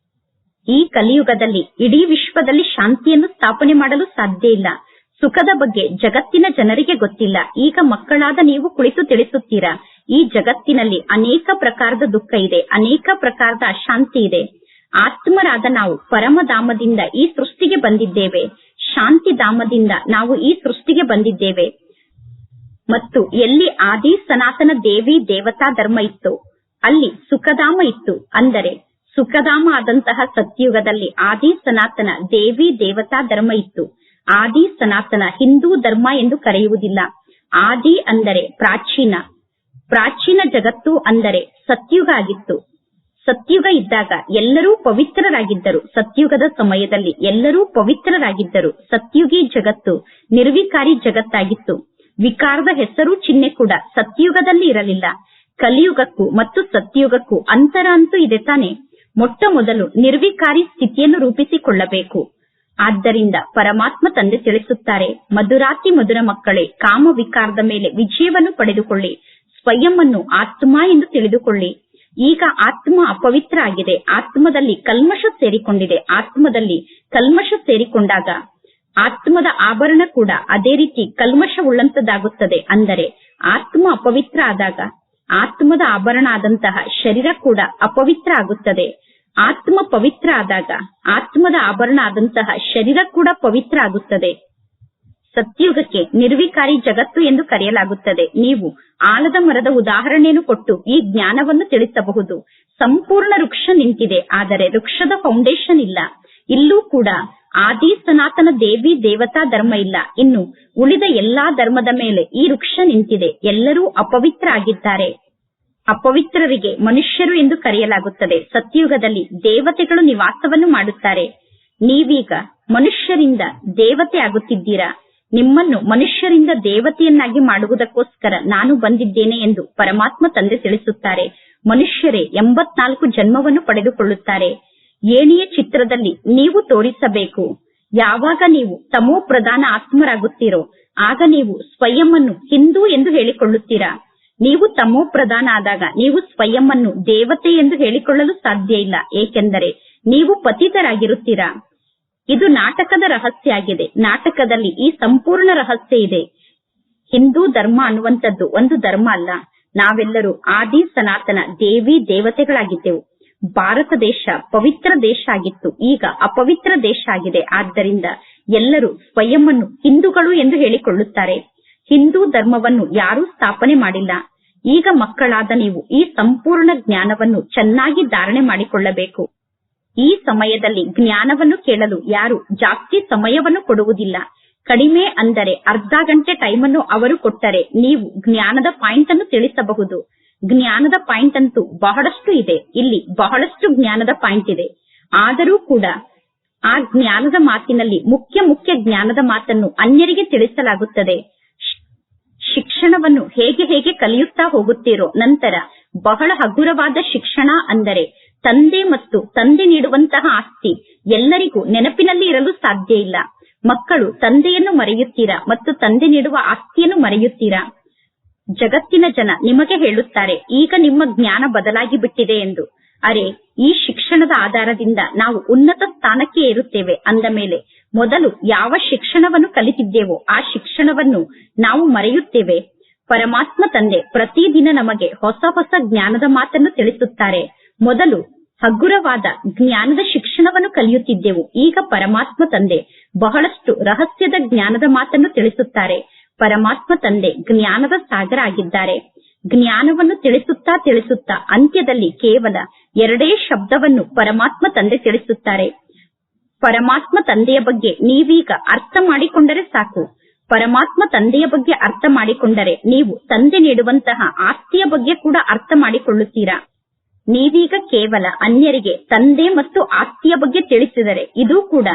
ಈ ಕಲಿಯುಗದಲ್ಲಿ ಇಡೀ ವಿಶ್ವದಲ್ಲಿ ಶಾಂತಿಯನ್ನು ಸ್ಥಾಪನೆ ಮಾಡಲು ಸಾಧ್ಯ ಇಲ್ಲ. ಸುಖದ ಬಗ್ಗೆ ಜಗತ್ತಿನ ಜನರಿಗೆ ಗೊತ್ತಿಲ್ಲ. ಈಗ ಮಕ್ಕಳಾದ ನೀವು ಕುಳಿತು ತಿಳಿಸುತ್ತೀರಾ? ಈ ಜಗತ್ತಿನಲ್ಲಿ ಅನೇಕ ಪ್ರಕಾರದ ದುಃಖ ಇದೆ. ಅನೇಕ ಪ್ರಕಾರದ ಅಶಾಂತಿ ಇದೆ. ಆತ್ಮರಾದ ನಾವು ಪರಮಧಾಮದಿಂದ ಈ ಸೃಷ್ಟಿಗೆ ಬಂದಿದ್ದೇವೆ. ಶಾಂತಿ ಧಾಮದಿಂದ ನಾವು ಈ ಸೃಷ್ಟಿಗೆ ಬಂದಿದ್ದೇವೆ. ಮತ್ತು ಎಲ್ಲಿ ಆದಿ ಸನಾತನ ದೇವಿ ದೇವತಾ ಧರ್ಮ ಇತ್ತು, ಅಲ್ಲಿ ಸುಖಧಾಮ ಇತ್ತು. ಅಂದರೆ ಸುಖಧಾಮ ಆದಂತಹ ಸತ್ಯುಗದಲ್ಲಿ ಆದಿ ಸನಾತನ ದೇವಿ ದೇವತಾ ಧರ್ಮ ಇತ್ತು. ಆದಿ ಸನಾತನ ಹಿಂದೂ ಧರ್ಮ ಎಂದು ಕರೆಯುವುದಿಲ್ಲ. ಆದಿ ಅಂದರೆ ಪ್ರಾಚೀನ. ಪ್ರಾಚೀನ ಜಗತ್ತು ಅಂದರೆ ಸತ್ಯುಗ ಆಗಿತ್ತು. ಸತ್ಯುಗ ಇದ್ದಾಗ ಎಲ್ಲರೂ ಪವಿತ್ರರಾಗಿದ್ದರು. ಸತ್ಯುಗದ ಸಮಯದಲ್ಲಿ ಎಲ್ಲರೂ ಪವಿತ್ರರಾಗಿದ್ದರು. ಸತ್ಯುಗಿ ಜಗತ್ತು ನಿರ್ವಿಕಾರಿ ಜಗತ್ತಾಗಿತ್ತು. ವಿಕಾರದ ಹೆಸರು ಚಿಹ್ನೆ ಕೂಡ ಸತ್ಯುಗದಲ್ಲಿ ಇರಲಿಲ್ಲ. ಕಲಿಯುಗಕ್ಕೂ ಮತ್ತು ಸತ್ಯುಗಕ್ಕೂ ಅಂತರ ಅಂತೂ ಇದೆ ತಾನೆ. ಮೊಟ್ಟ ಮೊದಲು ನಿರ್ವಿಕಾರಿ ಸ್ಥಿತಿಯನ್ನು ರೂಪಿಸಿಕೊಳ್ಳಬೇಕು. ಆದ್ದರಿಂದ ಪರಮಾತ್ಮ ತಂದೆ ತಿಳಿಸುತ್ತಾರೆ, ಮಧುರಾತಿ ಮಧುರ ಮಕ್ಕಳೇ, ಕಾಮ ವಿಕಾರದ ಮೇಲೆ ವಿಜಯವನ್ನು ಪಡೆದುಕೊಳ್ಳಿ ಸ್ವಯಂ ಅನ್ನು ಆತ್ಮ ಎಂದು ತಿಳಿದುಕೊಳ್ಳಿ. ಈಗ ಆತ್ಮ ಅಪವಿತ್ರ ಆಗಿದೆ, ಆತ್ಮದಲ್ಲಿ ಕಲ್ಮಶ ಸೇರಿಕೊಂಡಿದೆ, ಆತ್ಮದಲ್ಲಿ ಕಲ್ಮಶ ಸೇರಿಕೊಂಡಾಗ ಆತ್ಮದ ಆಭರಣ ಕೂಡ ಅದೇ ರೀತಿ ಕಲ್ಮಶ ಕಲ್ಮಶವುಳ್ಳಂತದಾಗುತ್ತದೆ. ಅಂದರೆ ಆತ್ಮ ಅಪವಿತ್ರ ಆದಾಗ ಆತ್ಮದ ಆಭರಣ ಆದಂತಹ ಶರೀರ ಕೂಡ ಅಪವಿತ್ರ ಆಗುತ್ತದೆ. ಆತ್ಮ ಪವಿತ್ರ ಆದಾಗ ಆತ್ಮದ ಆಭರಣ ಆದಂತಹ ಶರೀರ ಕೂಡ ಪವಿತ್ರ ಆಗುತ್ತದೆ. ಸತ್ಯುಗಕ್ಕೆ ನಿರ್ವಿಕಾರಿ ಜಗತ್ತು ಎಂದು ಕರೆಯಲಾಗುತ್ತದೆ. ನೀವು ಆಲದ ಮರದ ಉದಾಹರಣೆಯನ್ನು ಕೊಟ್ಟು ಈ ಜ್ಞಾನವನ್ನು ತಿಳಿಸಬಹುದು. ಸಂಪೂರ್ಣ ವೃಕ್ಷ ನಿಂತಿದೆ. ಆದರೆ ವೃಕ್ಷದ ಫೌಂಡೇಶನ್ ಇಲ್ಲ. ಇಲ್ಲೂ ಕೂಡ ಆದಿ ಸನಾತನ ದೇವಿ ದೇವತಾ ಧರ್ಮ ಇಲ್ಲ. ಇನ್ನು ಉಳಿದ ಎಲ್ಲಾ ಧರ್ಮದ ಮೇಲೆ ಈ ವೃಕ್ಷ ನಿಂತಿದೆ. ಎಲ್ಲರೂ ಅಪವಿತ್ರ ಆಗಿದ್ದಾರೆ. ಅಪವಿತ್ರರಿಗೆ ಮನುಷ್ಯರು ಎಂದು ಕರೆಯಲಾಗುತ್ತದೆ. ಸತ್ಯುಗದಲ್ಲಿ ದೇವತೆಗಳು ನಿವಾಸವನ್ನು ಮಾಡುತ್ತಾರೆ. ನೀವೀಗ ಮನುಷ್ಯರಿಂದ ದೇವತೆ ಆಗುತ್ತಿದ್ದೀರಾ? ನಿಮ್ಮನ್ನು ಮನುಷ್ಯರಿಂದ ದೇವತೆಯನ್ನಾಗಿ ಮಾಡುವುದಕ್ಕೋಸ್ಕರ ನಾನು ಬಂದಿದ್ದೇನೆ ಎಂದು ಪರಮಾತ್ಮ ತಂದೆ ತಿಳಿಸುತ್ತಾರೆ. ಮನುಷ್ಯರೇ ಎಂಬತ್ನಾಲ್ಕು ಜನ್ಮವನ್ನು ಪಡೆದುಕೊಳ್ಳುತ್ತಾರೆ. ಏಣಿಯ ಚಿತ್ರದಲ್ಲಿ ನೀವು ತೋರಿಸಬೇಕು. ಯಾವಾಗ ನೀವು ತಮೋ ಪ್ರಧಾನ ಆತ್ಮರಾಗುತ್ತೀರೋ, ಆಗ ನೀವು ಸ್ವಯಂ ಅನ್ನು ಹಿಂದೂ ಎಂದು ಹೇಳಿಕೊಳ್ಳುತ್ತೀರಾ. ನೀವು ತಮೋ ಪ್ರಧಾನ ಆದಾಗ ನೀವು ಸ್ವಯಂ ಅನ್ನು ದೇವತೆ ಎಂದು ಹೇಳಿಕೊಳ್ಳಲು ಸಾಧ್ಯ ಇಲ್ಲ, ಏಕೆಂದರೆ ನೀವು ಪತಿತರಾಗಿರುತ್ತೀರಾ. ಇದು ನಾಟಕದ ರಹಸ್ಯ ಆಗಿದೆ. ನಾಟಕದಲ್ಲಿ ಈ ಸಂಪೂರ್ಣ ರಹಸ್ಯ ಇದೆ. ಹಿಂದೂ ಧರ್ಮ ಅನ್ನುವಂಥದ್ದು ಒಂದು ಧರ್ಮ ಅಲ್ಲ. ನಾವೆಲ್ಲರೂ ಆದಿ ಸನಾತನ ದೇವಿ ದೇವತೆಗಳಾಗಿದ್ದೆವು. ಭಾರತ ದೇಶ ಪವಿತ್ರ ದೇಶ ಆಗಿತ್ತು. ಈಗ ಅಪವಿತ್ರ ದೇಶ ಆಗಿದೆ. ಆದ್ದರಿಂದ ಎಲ್ಲರೂ ಸ್ವಯಂವನ್ನು ಹಿಂದೂಗಳು ಎಂದು ಹೇಳಿಕೊಳ್ಳುತ್ತಾರೆ. ಹಿಂದೂ ಧರ್ಮವನ್ನು ಯಾರೂ ಸ್ಥಾಪನೆ ಮಾಡಿಲ್ಲ. ಈಗ ಮಕ್ಕಳಾದ ನೀವು ಈ ಸಂಪೂರ್ಣ ಜ್ಞಾನವನ್ನು ಚೆನ್ನಾಗಿ ಧಾರಣೆ ಮಾಡಿಕೊಳ್ಳಬೇಕು. ಈ ಸಮಯದಲ್ಲಿ ಜ್ಞಾನವನ್ನು ಕೇಳಲು ಯಾರು ಜಾಸ್ತಿ ಸಮಯವನ್ನು ಕೊಡುವುದಿಲ್ಲ. ಕಡಿಮೆ ಅಂದರೆ ಅರ್ಧ ಗಂಟೆ ಟೈಮ್ ಅನ್ನು ಅವರು ಕೊಟ್ಟರೆ ನೀವು ಜ್ಞಾನದ ಪಾಯಿಂಟ್ ಅನ್ನು ತಿಳಿಸಬಹುದು. ಜ್ಞಾನದ ಪಾಯಿಂಟ್ ಅಂತೂ ಬಹಳಷ್ಟು ಇದೆ. ಇಲ್ಲಿ ಬಹಳಷ್ಟು ಜ್ಞಾನದ ಪಾಯಿಂಟ್ ಇದೆ. ಆದರೂ ಕೂಡ ಆ ಜ್ಞಾನದ ಮಾತಿನಲ್ಲಿ ಮುಖ್ಯ ಮುಖ್ಯ ಜ್ಞಾನದ ಮಾತನ್ನು ಅನ್ಯರಿಗೆ ತಿಳಿಸಲಾಗುತ್ತದೆ. ಶಿಕ್ಷಣವನ್ನು ಹೇಗೆ ಹೇಗೆ ಕಲಿಯುತ್ತಾ ಹೋಗುತ್ತೀರೋ ನಂತರ ಬಹಳ ಹಗುರವಾದ ಶಿಕ್ಷಣ ಅಂದರೆ ತಂದೆ ಮತ್ತು ತಂದೆ ನೀಡುವಂತಹ ಆಸ್ತಿ ಎಲ್ಲರಿಗೂ ನೆನಪಿನಲ್ಲಿ ಇರಲು ಸಾಧ್ಯ ಇಲ್ಲ. ಮಕ್ಕಳು ತಂದೆಯನ್ನು ಮರೆಯುತ್ತೀರಾ ಮತ್ತು ತಂದೆ ನೀಡುವ ಆಸ್ತಿಯನ್ನು ಮರೆಯುತ್ತೀರಾ? ಜಗತ್ತಿನ ಜನ ನಿಮಗೆ ಹೇಳುತ್ತಾರೆ, ಈಗ ನಿಮ್ಮ ಜ್ಞಾನ ಬದಲಾಗಿ ಬಿಟ್ಟಿದೆ ಎಂದು. ಅರೆ, ಈ ಶಿಕ್ಷಣದ ಆಧಾರದಿಂದ ನಾವು ಉನ್ನತ ಸ್ಥಾನಕ್ಕೆ ಏರುತ್ತೇವೆ ಅಂದ ಮೇಲೆ ಮೊದಲು ಯಾವ ಶಿಕ್ಷಣವನ್ನು ಕಲಿತಿದ್ದೇವೋ ಆ ಶಿಕ್ಷಣವನ್ನು ನಾವು ಮರೆಯುತ್ತೇವೆ. ಪರಮಾತ್ಮ ತಂದೆ ಪ್ರತಿದಿನ ನಮಗೆ ಹೊಸ ಹೊಸ ಜ್ಞಾನದ ಮಾತನ್ನು ತಿಳಿಸುತ್ತಾರೆ. ಮೊದಲು ಹಗುರವಾದ ಜ್ಞಾನದ ಶಿಕ್ಷಣವನ್ನು ಕಲಿಯುತ್ತಿದ್ದೆವು. ಈಗ ಪರಮಾತ್ಮ ತಂದೆ ಬಹಳಷ್ಟು ರಹಸ್ಯದ ಜ್ಞಾನದ ಮಾತನ್ನು ತಿಳಿಸುತ್ತಾರೆ. ಪರಮಾತ್ಮ ತಂದೆ ಜ್ಞಾನದ ಸಾಗರ ಆಗಿದ್ದಾರೆ ಜ್ಞಾನವನ್ನು ತಿಳಿಸುತ್ತಾ ತಿಳಿಸುತ್ತಾ ಅಂತ್ಯದಲ್ಲಿ ಕೇವಲ ಎರಡೇ ಶಬ್ದವನ್ನು ಪರಮಾತ್ಮ ತಂದೆ ತಿಳಿಸುತ್ತಾರೆ. ಪರಮಾತ್ಮ ತಂದೆಯ ಬಗ್ಗೆ ನೀವೀಗ ಅರ್ಥ ಮಾಡಿಕೊಂಡರೆ ಸಾಕು. ಪರಮಾತ್ಮ ತಂದೆಯ ಬಗ್ಗೆ ಅರ್ಥ ಮಾಡಿಕೊಂಡರೆ ನೀವು ತಂದೆ ನೀಡುವಂತಹ ಆಸ್ತಿಯ ಬಗ್ಗೆ ಕೂಡ ಅರ್ಥ ಮಾಡಿಕೊಳ್ಳುತ್ತೀರಾ? ನೀವೀಗ ಕೇವಲ ಅನ್ಯರಿಗೆ ತಂದೆ ಮತ್ತು ಆಸ್ತಿಯ ಬಗ್ಗೆ ತಿಳಿಸಿದರೆ ಇದು ಕೂಡ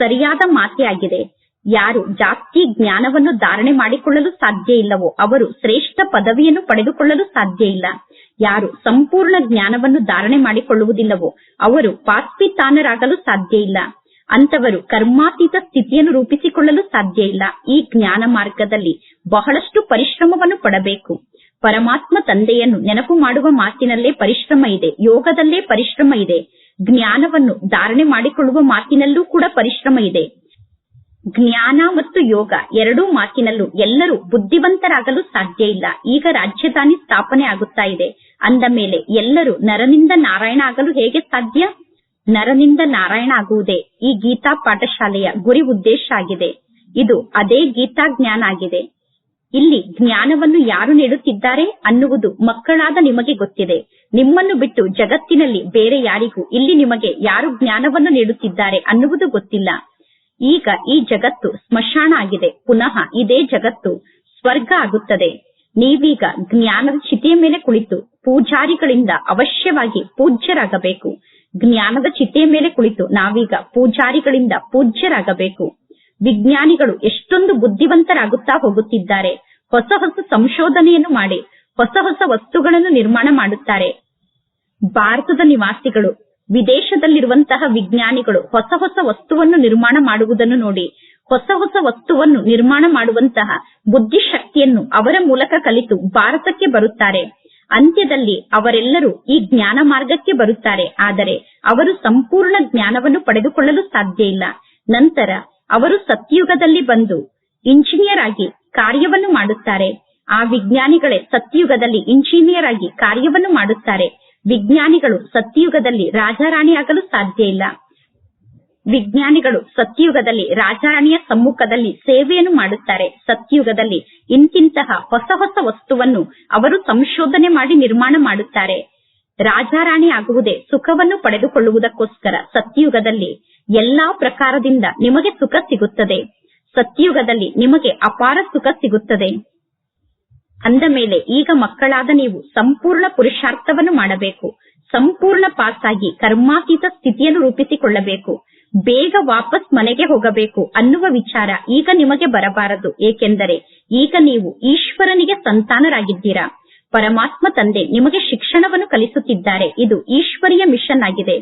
ಸರಿಯಾದ ಮಾತೆ ಆಗಿದೆ. ಯಾರು ಜಾಸ್ತಿ ಜ್ಞಾನವನ್ನು ಧಾರಣೆ ಮಾಡಿಕೊಳ್ಳಲು ಸಾಧ್ಯ ಇಲ್ಲವೋ ಅವರು ಶ್ರೇಷ್ಠ ಪದವಿಯನ್ನು ಪಡೆದುಕೊಳ್ಳಲು ಸಾಧ್ಯ ಇಲ್ಲ. ಯಾರು ಸಂಪೂರ್ಣ ಜ್ಞಾನವನ್ನು ಧಾರಣೆ ಮಾಡಿಕೊಳ್ಳುವುದಿಲ್ಲವೋ ಅವರು ಪಾಸ್ಪಿತಾನರಾಗಲು ಸಾಧ್ಯ ಇಲ್ಲ. ಅಂತವರು ಕರ್ಮಾತೀತ ಸ್ಥಿತಿಯನ್ನು ರೂಪಿಸಿಕೊಳ್ಳಲು ಸಾಧ್ಯ ಇಲ್ಲ. ಈ ಜ್ಞಾನ ಮಾರ್ಗದಲ್ಲಿ ಬಹಳಷ್ಟು ಪರಿಶ್ರಮವನ್ನು ಪಡಬೇಕು. ಪರಮಾತ್ಮ ತಂದೆಯನ್ನು ನೆನಪು ಮಾಡುವ ಮಾತಿನಲ್ಲೇ ಪರಿಶ್ರಮ ಇದೆ, ಯೋಗದಲ್ಲೇ ಪರಿಶ್ರಮ ಇದೆ. ಜ್ಞಾನವನ್ನು ಧಾರಣೆ ಮಾಡಿಕೊಳ್ಳುವ ಮಾತಿನಲ್ಲೂ ಕೂಡ ಪರಿಶ್ರಮ ಇದೆ. ಜ್ಞಾನ ಮತ್ತು ಯೋಗ ಎರಡೂ ಮಾತಿನಲ್ಲೂ ಎಲ್ಲರೂ ಬುದ್ಧಿವಂತರಾಗಲು ಸಾಧ್ಯ ಇಲ್ಲ. ಈಗ ರಾಜಧಾನಿ ಸ್ಥಾಪನೆ ಆಗುತ್ತಾ ಇದೆ. ಅಂದ ಮೇಲೆ ಎಲ್ಲರೂ ನರನಿಂದ ನಾರಾಯಣ ಆಗಲು ಹೇಗೆ ಸಾಧ್ಯ? ನರನಿಂದ ನಾರಾಯಣ ಆಗುವುದೇ? ಈ ಗೀತಾ ಪಾಠಶಾಲೆಯ ಗುರಿ ಉದ್ದೇಶ ಆಗಿದೆ. ಇದು ಅದೇ ಗೀತಾ ಜ್ಞಾನ ಆಗಿದೆ. ಇಲ್ಲಿ ಜ್ಞಾನವನ್ನು ಯಾರು ನೀಡುತ್ತಿದ್ದಾರೆ ಅನ್ನುವುದು ಮಕ್ಕಳಾದ ನಿಮಗೆ ಗೊತ್ತಿದೆ. ನಿಮ್ಮನ್ನು ಬಿಟ್ಟು ಜಗತ್ತಿನಲ್ಲಿ ಬೇರೆ ಯಾರಿಗೂ ಇಲ್ಲಿ ನಿಮಗೆ ಯಾರು ಜ್ಞಾನವನ್ನು ನೀಡುತ್ತಿದ್ದಾರೆ ಅನ್ನುವುದು ಗೊತ್ತಿಲ್ಲ. ಈಗ ಈ ಜಗತ್ತು ಸ್ಮಶಾನ ಆಗಿದೆ. ಪುನಃ ಇದೇ ಜಗತ್ತು ಸ್ವರ್ಗ ಆಗುತ್ತದೆ. ನೀವೀಗ ಜ್ಞಾನದ ಚಿತೆಯ ಮೇಲೆ ಕುಳಿತು ಪೂಜಾರಿಗಳಿಂದ ಅವಶ್ಯವಾಗಿ ಪೂಜ್ಯರಾಗಬೇಕು. ಜ್ಞಾನದ ಚಿತೆಯ ಮೇಲೆ ಕುಳಿತು ನಾವೀಗ ಪೂಜಾರಿಗಳಿಂದ ಪೂಜ್ಯರಾಗಬೇಕು. ವಿಜ್ಞಾನಿಗಳು ಎಷ್ಟೊಂದು ಬುದ್ಧಿವಂತರಾಗುತ್ತಾ ಹೋಗುತ್ತಿದ್ದಾರೆ. ಹೊಸ ಹೊಸ ಸಂಶೋಧನೆಯನ್ನು ಮಾಡಿ, ಹೊಸ ಹೊಸ ವಸ್ತುಗಳನ್ನು ನಿರ್ಮಾಣ ಮಾಡುತ್ತಾರೆ. ಭಾರತದ ನಿವಾಸಿಗಳು ವಿದೇಶದಲ್ಲಿರುವಂತಹ ವಿಜ್ಞಾನಿಗಳು ಹೊಸ ಹೊಸ ವಸ್ತುವನ್ನು ನಿರ್ಮಾಣ ಮಾಡುವುದನ್ನು ನೋಡಿ, ಹೊಸ ಹೊಸ ವಸ್ತುವನ್ನು ನಿರ್ಮಾಣ ಮಾಡುವಂತಹ ಬುದ್ಧಿಶಕ್ತಿಯನ್ನು ಅವರ ಮೂಲಕ ಕಲಿತು ಭಾರತಕ್ಕೆ ಬರುತ್ತಾರೆ. ಅಂತ್ಯದಲ್ಲಿ ಅವರೆಲ್ಲರೂ ಈ ಜ್ಞಾನ ಮಾರ್ಗಕ್ಕೆ ಬರುತ್ತಾರೆ. ಆದರೆ ಅವರು ಸಂಪೂರ್ಣ ಜ್ಞಾನವನ್ನು ಪಡೆದುಕೊಳ್ಳಲು ಸಾಧ್ಯ ಇಲ್ಲ. ನಂತರ ಅವರು ಸತ್ಯಯುಗದಲ್ಲಿ ಬಂದು ಇಂಜಿನಿಯರ್ ಆಗಿ ಕಾರ್ಯವನ್ನು ಮಾಡುತ್ತಾರೆ. ಆ ವಿಜ್ಞಾನಿಗಳೇ ಸತ್ಯಯುಗದಲ್ಲಿ ಇಂಜಿನಿಯರ್ ಆಗಿ ಕಾರ್ಯವನ್ನು ಮಾಡುತ್ತಾರೆ. ವಿಜ್ಞಾನಿಗಳು ಸತ್ಯಯುಗದಲ್ಲಿ ರಾಜಾರಾಣಿ ಆಗಲು ಸಾಧ್ಯ ಇಲ್ಲ. ವಿಜ್ಞಾನಿಗಳು ಸತ್ಯಯುಗದಲ್ಲಿ ರಾಜಾರಾಣಿಯ ಸಮ್ಮುಖದಲ್ಲಿ ಸೇವೆಯನ್ನು ಮಾಡುತ್ತಾರೆ. ಸತ್ಯಯುಗದಲ್ಲಿ ಇಂತಿಂತಹ ಹೊಸ ಹೊಸ ವಸ್ತುವನ್ನು ಅವರು ಸಂಶೋಧನೆ ಮಾಡಿ ನಿರ್ಮಾಣ ಮಾಡುತ್ತಾರೆ. ರಾಜಾರಾಣಿ ಆಗುವುದೇ ಸುಖವನ್ನು ಪಡೆದುಕೊಳ್ಳುವುದಕ್ಕೋಸ್ಕರ ಸತ್ಯಯುಗದಲ್ಲಿ ಎಲ್ಲಾ ಪ್ರಕಾರದಿಂದ ನಿಮಗೆ ಸುಖ ಸಿಗುತ್ತದೆ. ಸತ್ಯಯುಗದಲ್ಲಿ ನಿಮಗೆ ಅಪಾರ ಸುಖ ಸಿಗುತ್ತದೆ. ಅಂದ ಮೇಲೆ ಈಗ ಮಕ್ಕಳಾದ ನೀವು ಸಂಪೂರ್ಣ ಪುರುಷಾರ್ಥವನ್ನು ಮಾಡಬೇಕು. ಸಂಪೂರ್ಣ ಪಾಸಾಗಿ ಕರ್ಮಾತೀತ ಸ್ಥಿತಿಯನ್ನು ರೂಪಿಸಿಕೊಳ್ಳಬೇಕು. ಬೇಗ ವಾಪಸ್ ಮನೆಗೆ ಹೋಗಬೇಕು ಅನ್ನುವ ವಿಚಾರ ಈಗ ನಿಮಗೆ ಬರಬಾರದು. ಏಕೆಂದರೆ ಈಗ ನೀವು ಈಶ್ವರನಿಗೆ ಸಂತಾನರಾಗಿದ್ದೀರಾ. ಪರಮಾತ್ಮ ತಂದೆ ನಿಮಗೆ ಶಿಕ್ಷಣವನ್ನು ಕಲಿಸುತ್ತಿದ್ದಾರೆ. ಇದು ಈಶ್ವರಿಯ ಮಿಷನ್ ಆಗಿದೆ.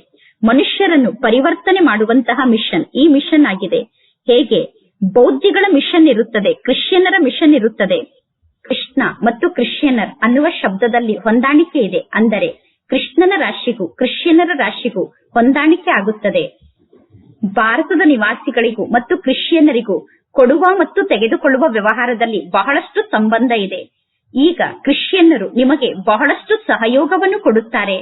ಮನುಷ್ಯರನ್ನು ಪರಿವರ್ತನೆ ಮಾಡುವಂತಹ ಮಿಷನ್ ಈ ಮಿಷನ್ ಆಗಿದೆ. ಹೇಗೆ? ಬೌದ್ಧಿಗಳ ಮಿಷನ್ ಇರುತ್ತದೆ ಕ್ರಿಶ್ಚಿಯನ್ನರ ಮಿಷನ್ ಇರುತ್ತದೆ. ಕೃಷ್ಣ ಮತ್ತು ಕ್ರಿಶ್ಚಿಯನರ್ ಅನ್ನುವ ಶಬ್ದದಲ್ಲಿ ಹೊಂದಾಣಿಕೆ ಇದೆ. ಅಂದರೆ ಕೃಷ್ಣನ ರಾಶಿಗೂ ಕ್ರಿಶ್ಚಿಯನರ ರಾಶಿಗೂ ಹೊಂದಾಣಿಕೆ ಆಗುತ್ತದೆ. ಭಾರತದ ನಿವಾಸಿಗಳಿಗೂ ಮತ್ತು ಕ್ರಿಶ್ಚಿಯನರಿಗೂ ಕೊಡುವ ಮತ್ತು ತೆಗೆದುಕೊಳ್ಳುವ ವ್ಯವಹಾರದಲ್ಲಿ ಬಹಳಷ್ಟು ಸಂಬಂಧ ಇದೆ. ಈಗ ಕ್ರಿಶ್ಚಿಯನ್ನರು ನಿಮಗೆ ಬಹಳಷ್ಟು ಸಹಯೋಗವನ್ನು ಕೊಡುತ್ತಾರೆ.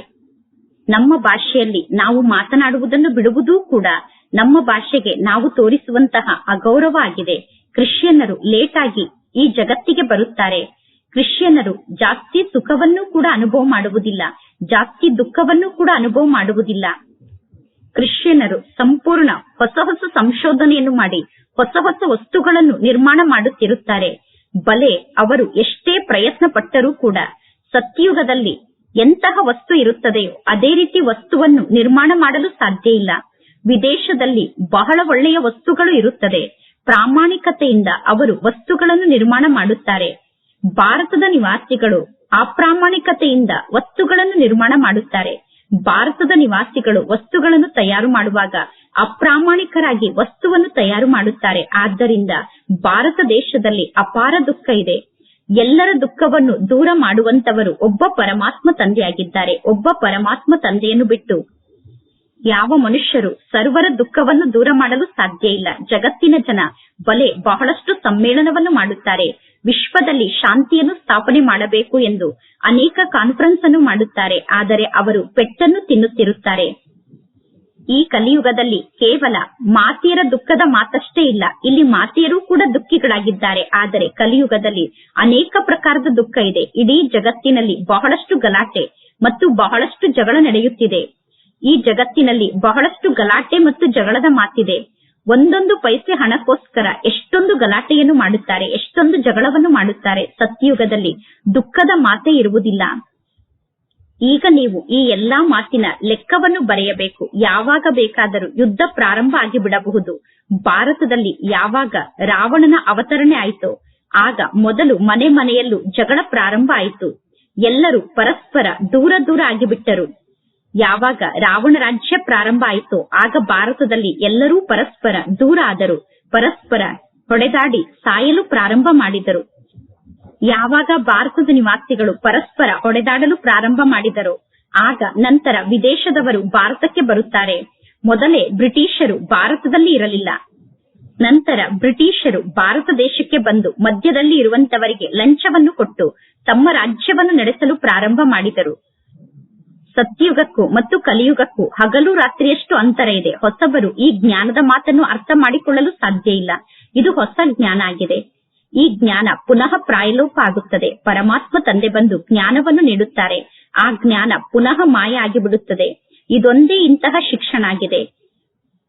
ನಮ್ಮ ಭಾಷೆಯಲ್ಲಿ ನಾವು ಮಾತನಾಡುವುದನ್ನು ಬಿಡುವುದೂ ಕೂಡ ನಮ್ಮ ಭಾಷೆಗೆ ನಾವು ತೋರಿಸುವಂತಹ ಅಗೌರವ ಆಗಿದೆ. ಕ್ರಿಶ್ಚಿಯನ್ನರು ಲೇಟ್ ಆಗಿ ಈ ಜಗತ್ತಿಗೆ ಬರುತ್ತಾರೆ. ಕ್ರಿಶ್ಚಿಯನ್ನರು ಜಾಸ್ತಿ ಸುಖವನ್ನು ಕೂಡ ಅನುಭವ ಮಾಡುವುದಿಲ್ಲ. ಜಾಸ್ತಿ ದುಃಖವನ್ನು ಕೂಡ ಅನುಭವ ಮಾಡುವುದಿಲ್ಲ. ಕ್ರಿಶ್ಚಿಯನ್ನರು ಸಂಪೂರ್ಣ ಹೊಸ ಹೊಸ ಸಂಶೋಧನೆಯನ್ನು ಮಾಡಿ, ಹೊಸ ಹೊಸ ವಸ್ತುಗಳನ್ನು ನಿರ್ಮಾಣ ಮಾಡುತ್ತಿರುತ್ತಾರೆ. ಬಲೆ ಅವರು ಎಷ್ಟೇ ಪ್ರಯತ್ನ ಪಟ್ಟರೂ ಕೂಡ ಸತ್ಯುಗದಲ್ಲಿ ಎಂತಹ ವಸ್ತು ಇರುತ್ತದೆಯೋ ಅದೇ ರೀತಿ ವಸ್ತುವನ್ನು ನಿರ್ಮಾಣ ಮಾಡಲು ಸಾಧ್ಯ ಇಲ್ಲ. ವಿದೇಶದಲ್ಲಿ ಬಹಳ ಒಳ್ಳೆಯ ವಸ್ತುಗಳು ಇರುತ್ತದೆ. ಪ್ರಾಮಾಣಿಕತೆಯಿಂದ ಅವರು ವಸ್ತುಗಳನ್ನು ನಿರ್ಮಾಣ ಮಾಡುತ್ತಾರೆ. ಭಾರತದ ನಿವಾಸಿಗಳು ಅಪ್ರಾಮಾಣಿಕತೆಯಿಂದ ವಸ್ತುಗಳನ್ನು ನಿರ್ಮಾಣ ಮಾಡುತ್ತಾರೆ. ಭಾರತದ ನಿವಾಸಿಗಳು ವಸ್ತುಗಳನ್ನು ತಯಾರು ಮಾಡುವಾಗ ಅಪ್ರಾಮಾಣಿಕರಾಗಿ ವಸ್ತುವನ್ನು ತಯಾರು ಮಾಡುತ್ತಾರೆ. ಆದ್ದರಿಂದ ಭಾರತ ದೇಶದಲ್ಲಿ ಅಪಾರ ದುಃಖ ಇದೆ. ಎಲ್ಲರ ದುಃಖವನ್ನು ದೂರ ಮಾಡುವಂತವರು ಒಬ್ಬ ಪರಮಾತ್ಮ ತಂದೆಯಾಗಿದ್ದಾರೆ. ಒಬ್ಬ ಪರಮಾತ್ಮ ತಂದೆಯನ್ನು ಬಿಟ್ಟು ಯಾವ ಮನುಷ್ಯರು ಸರ್ವರ ದುಃಖವನ್ನು ದೂರ ಮಾಡಲು ಸಾಧ್ಯ ಇಲ್ಲ. ಜಗತ್ತಿನ ಜನ ಬಲೆ ಬಹಳಷ್ಟು ಸಮ್ಮೇಳನವನ್ನು ಮಾಡುತ್ತಾರೆ. ವಿಶ್ವದಲ್ಲಿ ಶಾಂತಿಯನ್ನು ಸ್ಥಾಪನೆ ಮಾಡಬೇಕು ಎಂದು ಅನೇಕ ಕಾನ್ಫರೆನ್ಸ್ ಅನ್ನು ಮಾಡುತ್ತಾರೆ. ಆದರೆ ಅವರು ಪೆಟ್ಟನ್ನು ತಿನ್ನುತ್ತಿರುತ್ತಾರೆ. ಈ ಕಲಿಯುಗದಲ್ಲಿ ಕೇವಲ ಮಾತೆಯರ ದುಃಖದ ಮಾತಷ್ಟೇ ಇಲ್ಲ. ಇಲ್ಲಿ ಮಾತೆಯರು ಕೂಡ ದುಃಖಿಗಳಾಗಿದ್ದಾರೆ. ಆದರೆ ಕಲಿಯುಗದಲ್ಲಿ ಅನೇಕ ಪ್ರಕಾರದ ದುಃಖ ಇದೆ. ಇಡೀ ಜಗತ್ತಿನಲ್ಲಿ ಬಹಳಷ್ಟು ಗಲಾಟೆ ಮತ್ತು ಬಹಳಷ್ಟು ಜಗಳ ನಡೆಯುತ್ತಿದೆ. ಈ ಜಗತ್ತಿನಲ್ಲಿ ಬಹಳಷ್ಟು ಗಲಾಟೆ ಮತ್ತು ಜಗಳದ ಮಾತಿದೆ. ಒಂದೊಂದು ಪೈಸೆ ಹಣಕ್ಕೋಸ್ಕರ ಎಷ್ಟೊಂದು ಗಲಾಟೆಯನ್ನು ಮಾಡುತ್ತಾರೆ, ಎಷ್ಟೊಂದು ಜಗಳವನ್ನು ಮಾಡುತ್ತಾರೆ. ಸತ್ಯಯುಗದಲ್ಲಿ ದುಃಖದ ಮಾತೇ ಇರುವುದಿಲ್ಲ. ಈಗ ನೀವು ಈ ಎಲ್ಲಾ ಮಾತಿನ ಲೆಕ್ಕವನ್ನು ಬರೆಯಬೇಕು. ಯಾವಾಗ ಬೇಕಾದರೂ ಯುದ್ಧ ಪ್ರಾರಂಭ ಆಗಿಬಿಡಬಹುದು. ಭಾರತದಲ್ಲಿ ಯಾವಾಗ ರಾವಣನ ಅವತರಣೆ ಆಯಿತು, ಆಗ ಮೊದಲು ಮನೆ ಮನೆಯಲ್ಲೂ ಜಗಳ ಪ್ರಾರಂಭ ಆಯಿತು. ಎಲ್ಲರೂ ಪರಸ್ಪರ ದೂರ ದೂರ ಆಗಿಬಿಟ್ಟರು. ಯಾವಾಗ ರಾವಣ ರಾಜ್ಯ ಪ್ರಾರಂಭ ಆಯಿತೋ ಆಗ ಭಾರತದಲ್ಲಿ ಎಲ್ಲರೂ ಪರಸ್ಪರ ದೂರ ಆದರು, ಪರಸ್ಪರ ಹೊಡೆದಾಡಿ ಸಾಯಲು ಪ್ರಾರಂಭ ಮಾಡಿದರು. ಯಾವಾಗ ಭಾರತದ ನಿವಾಸಿಗಳು ಪರಸ್ಪರ ಹೊಡೆದಾಡಲು ಪ್ರಾರಂಭ ಮಾಡಿದರು, ಆಗ ನಂತರ ವಿದೇಶದವರು ಭಾರತಕ್ಕೆ ಬರುತ್ತಾರೆ. ಮೊದಲೇ ಬ್ರಿಟಿಷರು ಭಾರತದಲ್ಲಿ ಇರಲಿಲ್ಲ. ನಂತರ ಬ್ರಿಟಿಷರು ಭಾರತ ದೇಶಕ್ಕೆ ಬಂದು ಮಧ್ಯದಲ್ಲಿ ಇರುವಂತವರಿಗೆ ಲಂಚವನ್ನು ಕೊಟ್ಟು ತಮ್ಮ ರಾಜ್ಯವನ್ನು ನಡೆಸಲು ಪ್ರಾರಂಭ ಮಾಡಿದರು. ಸತ್ಯಯುಗಕ್ಕೂ ಮತ್ತು ಕಲಿಯುಗಕ್ಕೂ ಹಗಲು ರಾತ್ರಿಯಷ್ಟು ಅಂತರ ಇದೆ. ಹೊಸಬರು ಈ ಜ್ಞಾನದ ಮಾತನ್ನು ಅರ್ಥ ಮಾಡಿಕೊಳ್ಳಲು ಸಾಧ್ಯ ಇಲ್ಲ. ಇದು ಹೊಸ ಜ್ಞಾನ ಆಗಿದೆ. ಈ ಜ್ಞಾನ ಪುನಃ ಪ್ರಾಯಲೋಪ ಆಗುತ್ತದೆ. ಪರಮಾತ್ಮ ತಂದೆ ಬಂದು ಜ್ಞಾನವನ್ನು ನೀಡುತ್ತಾರೆ. ಆ ಜ್ಞಾನ ಪುನಃ ಮಾಯ ಆಗಿಬಿಡುತ್ತದೆ. ಇದೊಂದೇ ಇಂತಹ ಶಿಕ್ಷಣ ಆಗಿದೆ.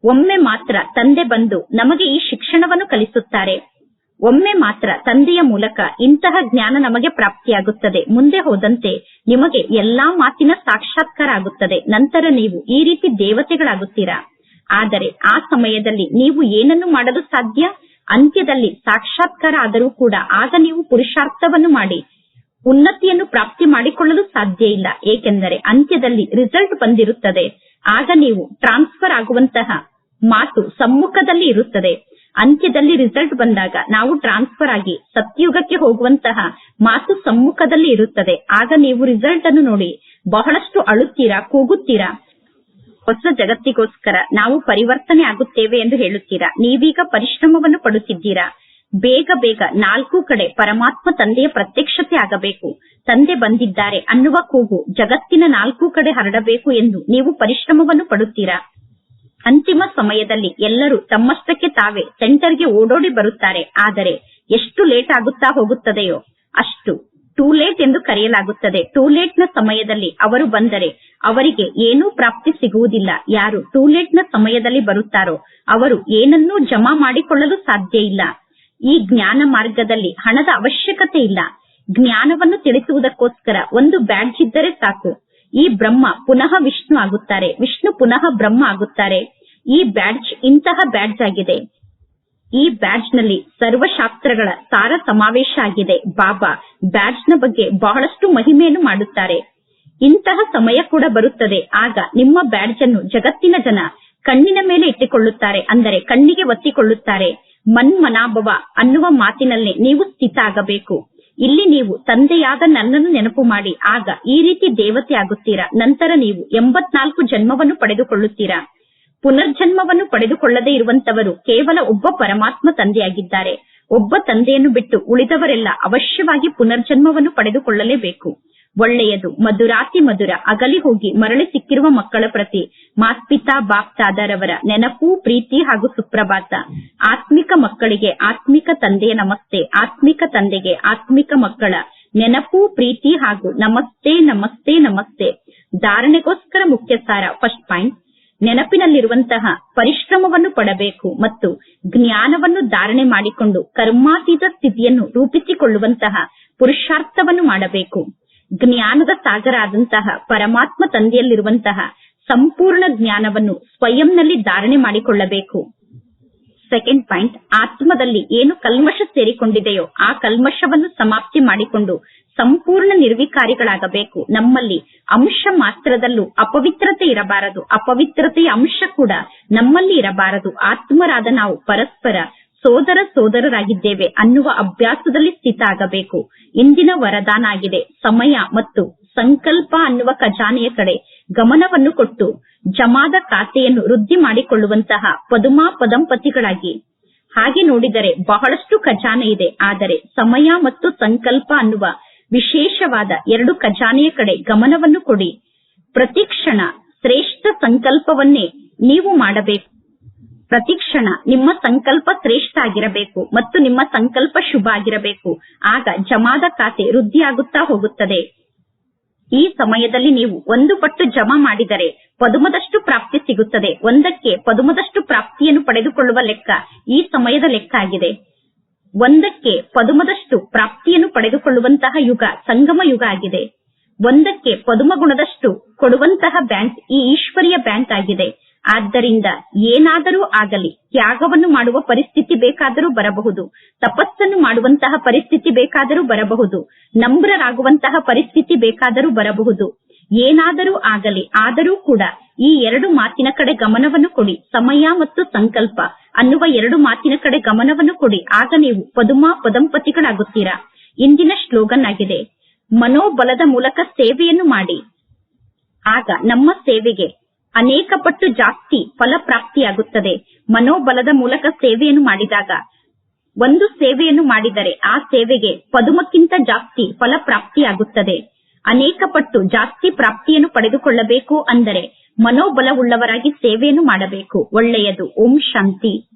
ಒಮ್ಮೆ ಮಾತ್ರ ತಂದೆ ಬಂದು ನಮಗೆ ಈ ಶಿಕ್ಷಣವನ್ನು ಕಲಿಸುತ್ತಾರೆ. ಒಮ್ಮೆ ಮಾತ್ರ ತಂದೆಯ ಮೂಲಕ ಇಂತಹ ಜ್ಞಾನ ನಮಗೆ ಪ್ರಾಪ್ತಿಯಾಗುತ್ತದೆ. ಮುಂದೆ ಹೋದಂತೆ ನಿಮಗೆ ಎಲ್ಲಾ ಮಾತಿನ ಸಾಕ್ಷಾತ್ಕಾರ ಆಗುತ್ತದೆ. ನಂತರ ನೀವು ಈ ರೀತಿ ದೇವತೆಗಳಾಗುತ್ತೀರಾ? ಆದರೆ ಆ ಸಮಯದಲ್ಲಿ ನೀವು ಏನನ್ನು ಮಾಡಲು ಸಾಧ್ಯ? ಅಂತ್ಯದಲ್ಲಿ ಸಾಕ್ಷಾತ್ಕಾರ ಆದರೂ ಕೂಡ ಆಗ ನೀವು ಪುರುಷಾರ್ಥವನ್ನು ಮಾಡಿ ಉನ್ನತಿಯನ್ನು ಪ್ರಾಪ್ತಿ ಮಾಡಿಕೊಳ್ಳಲು ಸಾಧ್ಯ ಇಲ್ಲ. ಏಕೆಂದರೆ ಅಂತ್ಯದಲ್ಲಿ ರಿಸಲ್ಟ್ ಬಂದಿರುತ್ತದೆ. ಆಗ ನೀವು ಟ್ರಾನ್ಸ್ಫರ್ ಆಗುವಂತಹ ಮಾತು ಸಮ್ಮುಖದಲ್ಲಿ ಇರುತ್ತದೆ. ಅಂತ್ಯದಲ್ಲಿ ರಿಸಲ್ಟ್ ಬಂದಾಗ ನಾವು ಟ್ರಾನ್ಸ್ಫರ್ ಆಗಿ ಸತ್ಯುಗಕ್ಕೆ ಹೋಗುವಂತಹ ಮಾತು ಸಮ್ಮುಖದಲ್ಲಿ ಇರುತ್ತದೆ. ಆಗ ನೀವು ರಿಸಲ್ಟ್ ಅನ್ನು ನೋಡಿ. ಬಹಳಷ್ಟು ಅಳುತ್ತೀರಾ, ಕೂಗುತ್ತೀರಾ? ಹೊಸ ಜಗತ್ತಿಗೋಸ್ಕರ ನಾವು ಪರಿವರ್ತನೆ ಆಗುತ್ತೇವೆ ಎಂದು ಹೇಳುತ್ತೀರಾ? ನೀವೀಗ ಪರಿಶ್ರಮವನ್ನು ಪಡುತ್ತಿದ್ದೀರಾ? ಬೇಗ ಬೇಗ ನಾಲ್ಕು ಕಡೆ ಪರಮಾತ್ಮ ತಂದೆಯ ಪ್ರತ್ಯಕ್ಷತೆ ಆಗಬೇಕು. ತಂದೆ ಬಂದಿದ್ದಾರೆ ಅನ್ನುವ ಕೂಗು ಜಗತ್ತಿನ ನಾಲ್ಕು ಕಡೆ ಹರಡಬೇಕು ಎಂದು ನೀವು ಪರಿಶ್ರಮವನ್ನು ಪಡುತ್ತೀರಾ? ಅಂತಿಮ ಸಮಯದಲ್ಲಿ ಎಲ್ಲರೂ ತಮ್ಮಷ್ಟಕ್ಕೆ ತಾವೇ ಸೆಂಟರ್ಗೆ ಓಡೋಡಿ ಬರುತ್ತಾರೆ. ಆದರೆ ಎಷ್ಟು ಲೇಟ್ ಆಗುತ್ತಾ ಹೋಗುತ್ತದೆಯೋ ಅಷ್ಟು ಟೂ ಲೇಟ್ ಎಂದು ಕರೆಯಲಾಗುತ್ತದೆ. ಟೂ ಲೇಟ್ನ ಸಮಯದಲ್ಲಿ ಅವರು ಬಂದರೆ ಅವರಿಗೆ ಏನೂ ಪ್ರಾಪ್ತಿ ಸಿಗುವುದಿಲ್ಲ. ಯಾರು ಟೂ ಲೇಟ್ನ ಸಮಯದಲ್ಲಿ ಬರುತ್ತಾರೋ ಅವರು ಏನನ್ನೂ ಜಮಾ ಮಾಡಿಕೊಳ್ಳಲು ಸಾಧ್ಯ ಇಲ್ಲ. ಈ ಜ್ಞಾನ ಮಾರ್ಗದಲ್ಲಿ ಹಣದ ಅವಶ್ಯಕತೆ ಇಲ್ಲ. ಜ್ಞಾನವನ್ನು ತಿಳಿಸುವುದಕ್ಕೋಸ್ಕರ ಒಂದು ಬ್ಯಾಡ್ಜ್ ಇದ್ದರೆ ಸಾಕು. ಈ ಬ್ರಹ್ಮ ಪುನಃ ವಿಷ್ಣು ಆಗುತ್ತಾರೆ. ವಿಷ್ಣು ಪುನಃ ಬ್ರಹ್ಮ ಆಗುತ್ತಾರೆ. ಈ ಬ್ಯಾಡ್ಜ್ ಇಂತಹ ಬ್ಯಾಡ್ಜ್ ಆಗಿದೆ. ಈ ಬ್ಯಾಡ್ಜ್ನಲ್ಲಿ ಸರ್ವಶಾಸ್ತ್ರಗಳ ಸಾರ ಸಮಾವೇಶ ಆಗಿದೆ. ಬಾಬಾ ಬ್ಯಾಡ್ಜ್ನ ಬಗ್ಗೆ ಬಹಳಷ್ಟು ಮಹಿಮೆಯನ್ನು ಮಾಡುತ್ತಾರೆ. ಇಂತಹ ಸಮಯ ಕೂಡ ಬರುತ್ತದೆ. ಆಗ ನಿಮ್ಮ ಬ್ಯಾಡ್ಜ್ ಅನ್ನು ಜಗತ್ತಿನ ಜನ ಕಣ್ಣಿನ ಮೇಲೆ ಇಟ್ಟುಕೊಳ್ಳುತ್ತಾರೆ. ಅಂದರೆ ಕಣ್ಣಿಗೆ ಒತ್ತಿಕೊಳ್ಳುತ್ತಾರೆ. ಮನ್ಮನಾಭವ ಅನ್ನುವ ಮಾತಿನಲ್ಲಿ ನೀವು ಸ್ಥಿತ ಆಗಬೇಕು. ಇಲ್ಲಿ ನೀವು ತಂದೆಯಾದ ನನ್ನನ್ನು ನೆನಪು ಮಾಡಿ. ಆಗ ಈ ರೀತಿ ದೇವತೆ ಆಗುತ್ತೀರಾ? ನಂತರ ನೀವು ಎಂಬತ್ನಾಲ್ಕು ಜನ್ಮವನ್ನು ಪಡೆದುಕೊಳ್ಳುತ್ತೀರಾ? ಪುನರ್ಜನ್ಮವನ್ನು ಪಡೆದುಕೊಳ್ಳದೇ ಇರುವಂತವರು ಕೇವಲ ಒಬ್ಬ ಪರಮಾತ್ಮ ತಂದೆಯಾಗಿದ್ದಾರೆ. ಒಬ್ಬ ತಂದೆಯನ್ನು ಬಿಟ್ಟು ಉಳಿದವರೆಲ್ಲ ಅವಶ್ಯವಾಗಿ ಪುನರ್ಜನ್ಮವನ್ನು ಪಡೆದುಕೊಳ್ಳಲೇಬೇಕು. ಒಳ್ಳೆಯದು. ಮಧುರಾತಿ ಮಧುರ. ಅಗಲಿ ಹೋಗಿ ಮರಳಿ ಸಿಕ್ಕಿರುವ ಮಕ್ಕಳ ಪ್ರತಿ ಮಾತ್ಪಿತಾ ಬಾಪ್ ದಾದಾರವರ ನೆನಪು, ಪ್ರೀತಿ ಹಾಗೂ ಸುಪ್ರಭಾತ. ಆತ್ಮಿಕ ಮಕ್ಕಳಿಗೆ ಆತ್ಮಿಕ ತಂದೆಯ ನಮಸ್ತೆ. ಆತ್ಮಿಕ ತಂದೆಗೆ ಆತ್ಮಿಕ ಮಕ್ಕಳ ನೆನಪು, ಪ್ರೀತಿ ಹಾಗೂ ನಮಸ್ತೆ ನಮಸ್ತೆ ನಮಸ್ತೆ. ಧಾರಣೆಗೋಸ್ಕರ ಮುಖ್ಯ ಸಾರ ಫಸ್ಟ್ ಪಾಯಿಂಟ್. ನೆನಪಿನಲ್ಲಿರುವಂತಹ ಪರಿಶ್ರಮವನ್ನು ಪಡಬೇಕು ಮತ್ತು ಜ್ಞಾನವನ್ನು ಧಾರಣೆ ಮಾಡಿಕೊಂಡು ಕರ್ಮಾತೀತ ಸ್ಥಿತಿಯನ್ನು ರೂಪಿಸಿಕೊಳ್ಳುವಂತಹ ಪುರುಷಾರ್ಥವನ್ನು ಮಾಡಬೇಕು. ಜ್ಞಾನದ ಸಾಗರ ಆದಂತಹ ಪರಮಾತ್ಮ ತಂದೆಯಲ್ಲಿರುವಂತಹ ಸಂಪೂರ್ಣ ಜ್ಞಾನವನ್ನು ಸ್ವಯಂನಲ್ಲಿ ಧಾರಣೆ ಮಾಡಿಕೊಳ್ಳಬೇಕು. ಸೆಕೆಂಡ್ ಪಾಯಿಂಟ್ ಆತ್ಮದಲ್ಲಿ ಏನು ಕಲ್ಮಶ ಸೇರಿಕೊಂಡಿದೆಯೋ ಆ ಕಲ್ಮಶವನ್ನು ಸಮಾಪ್ತಿ ಮಾಡಿಕೊಂಡು ಸಂಪೂರ್ಣ ನಿರ್ವಿಕಾರಿಗಳಾಗಬೇಕು. ನಮ್ಮಲ್ಲಿ ಅಂಶ ಮಾತ್ರದಲ್ಲೂ ಅಪವಿತ್ರತೆ ಇರಬಾರದು. ಅಪವಿತ್ರತೆಯ ಅಂಶ ಕೂಡ ನಮ್ಮಲ್ಲಿ ಇರಬಾರದು. ಆತ್ಮರಾದ ನಾವು ಪರಸ್ಪರ ಸೋದರ ಸೋದರರಾಗಿದ್ದೇವೆ ಅನ್ನುವ ಅಭ್ಯಾಸದಲ್ಲಿ ಸ್ಥಿತ ಆಗಬೇಕು ಇಂದಿನ ವರದಾನ ಆಗಿದೆ ಸಮಯ ಮತ್ತು ಸಂಕಲ್ಪ ಅನ್ನುವ ಖಜಾನೆಯ ಕಡೆ ಗಮನವನ್ನು ಕೊಟ್ಟು ಜಮಾದ ಖಾತೆಯನ್ನು ವೃದ್ಧಿ ಮಾಡಿಕೊಳ್ಳುವಂತಹ ಪದುಮಾ ಪದಂಪತಿಗಳಾಗಿ. ಹಾಗೆ ನೋಡಿದರೆ ಬಹಳಷ್ಟು ಖಜಾನೆ ಇದೆ. ಆದರೆ ಸಮಯ ಮತ್ತು ಸಂಕಲ್ಪ ಅನ್ನುವ ವಿಶೇಷವಾದ ಎರಡು ಖಜಾನೆಯ ಕಡೆ ಗಮನವನ್ನು ಕೊಡಿ. ಪ್ರತಿಕ್ಷಣ ಶ್ರೇಷ್ಠ ಸಂಕಲ್ಪವನ್ನೇ ನೀವು ಮಾಡಬೇಕು. ಪ್ರತಿಕ್ಷಣ ನಿಮ್ಮ ಸಂಕಲ್ಪ ಶ್ರೇಷ್ಠ ಆಗಿರಬೇಕು ಮತ್ತು ನಿಮ್ಮ ಸಂಕಲ್ಪ ಶುಭ ಆಗಿರಬೇಕು ಆಗ ಜಮಾದ ಖಾತೆ ವೃದ್ಧಿಯಾಗುತ್ತಾ ಹೋಗುತ್ತದೆ. ಈ ಸಮಯದಲ್ಲಿ ನೀವು ಒಂದು ಪಟ್ಟು ಜಮಾ ಮಾಡಿದರೆ ಪದುಮದಷ್ಟು ಪ್ರಾಪ್ತಿ ಸಿಗುತ್ತದೆ. ಒಂದಕ್ಕೆ ಪದುಮದಷ್ಟು ಪ್ರಾಪ್ತಿಯನ್ನು ಪಡೆದುಕೊಳ್ಳುವ ಲೆಕ್ಕ ಈ ಸಮಯದ ಲೆಕ್ಕ ಆಗಿದೆ. ಒಂದಕ್ಕೆ ಪದುಮದಷ್ಟು ಪ್ರಾಪ್ತಿಯನ್ನು ಪಡೆದುಕೊಳ್ಳುವಂತಹ ಯುಗ ಸಂಗಮ ಯುಗ ಆಗಿದೆ. ಒಂದಕ್ಕೆ ಪದುಮ ಗುಣದಷ್ಟು ಕೊಡುವಂತಹ ಬ್ಯಾಂಕ್ ಈ ಈಶ್ವರಿಯ ಬ್ಯಾಂಕ್ ಆಗಿದೆ. ಆದ್ದರಿಂದ ಏನಾದರೂ ಆಗಲಿ, ತ್ಯಾಗವನ್ನು ಮಾಡುವ ಪರಿಸ್ಥಿತಿ ಬೇಕಾದರೂ ಬರಬಹುದು, ತಪಸ್ಸನ್ನು ಮಾಡುವಂತಹ ಪರಿಸ್ಥಿತಿ ಬೇಕಾದರೂ ಬರಬಹುದು ನಮ್ರರಾಗುವಂತಹ ಪರಿಸ್ಥಿತಿ ಬೇಕಾದರೂ ಬರಬಹುದು. ಏನಾದರೂ ಆಗಲಿ, ಆದರೂ ಕೂಡ ಈ ಎರಡು ಮಾತಿನ ಕಡೆ ಗಮನವನ್ನು ಕೊಡಿ. ಸಮಯ ಮತ್ತು ಸಂಕಲ್ಪ ಅನ್ನುವ ಎರಡು ಮಾತಿನ ಕಡೆ ಗಮನವನ್ನು ಕೊಡಿ. ಆಗ ನೀವು ಪದುಮಾ ಪದಂಪತಿಗಳಾಗುತ್ತೀರಾ. ಇಂದಿನ ಶ್ಲೋಗನ್ ಆಗಿದೆ, ಮನೋಬಲದ ಮೂಲಕ ಸೇವೆಯನ್ನು ಮಾಡಿ. ಆಗ ನಮ್ಮ ಸೇವೆಗೆ ಅನೇಕ ಪಟ್ಟು ಜಾಸ್ತಿ ಫಲಪ್ರಾಪ್ತಿಯಾಗುತ್ತದೆ. ಮನೋಬಲದ ಮೂಲಕ ಸೇವೆಯನ್ನು ಮಾಡಿದಾಗ, ಒಂದು ಸೇವೆಯನ್ನು ಮಾಡಿದರೆ ಆ ಸೇವೆಗೆ ಪದುಮಕ್ಕಿಂತ ಜಾಸ್ತಿ ಫಲಪ್ರಾಪ್ತಿಯಾಗುತ್ತದೆ. ಅನೇಕ ಪಟ್ಟು ಜಾಸ್ತಿ ಪ್ರಾಪ್ತಿಯನ್ನು ಪಡೆದುಕೊಳ್ಳಬೇಕು ಅಂದರೆ ಮನೋಬಲವುಳ್ಳವರಾಗಿ ಸೇವೆಯನ್ನು ಮಾಡಬೇಕು. ಒಳ್ಳೆಯದು. ಓಂ ಶಾಂತಿ.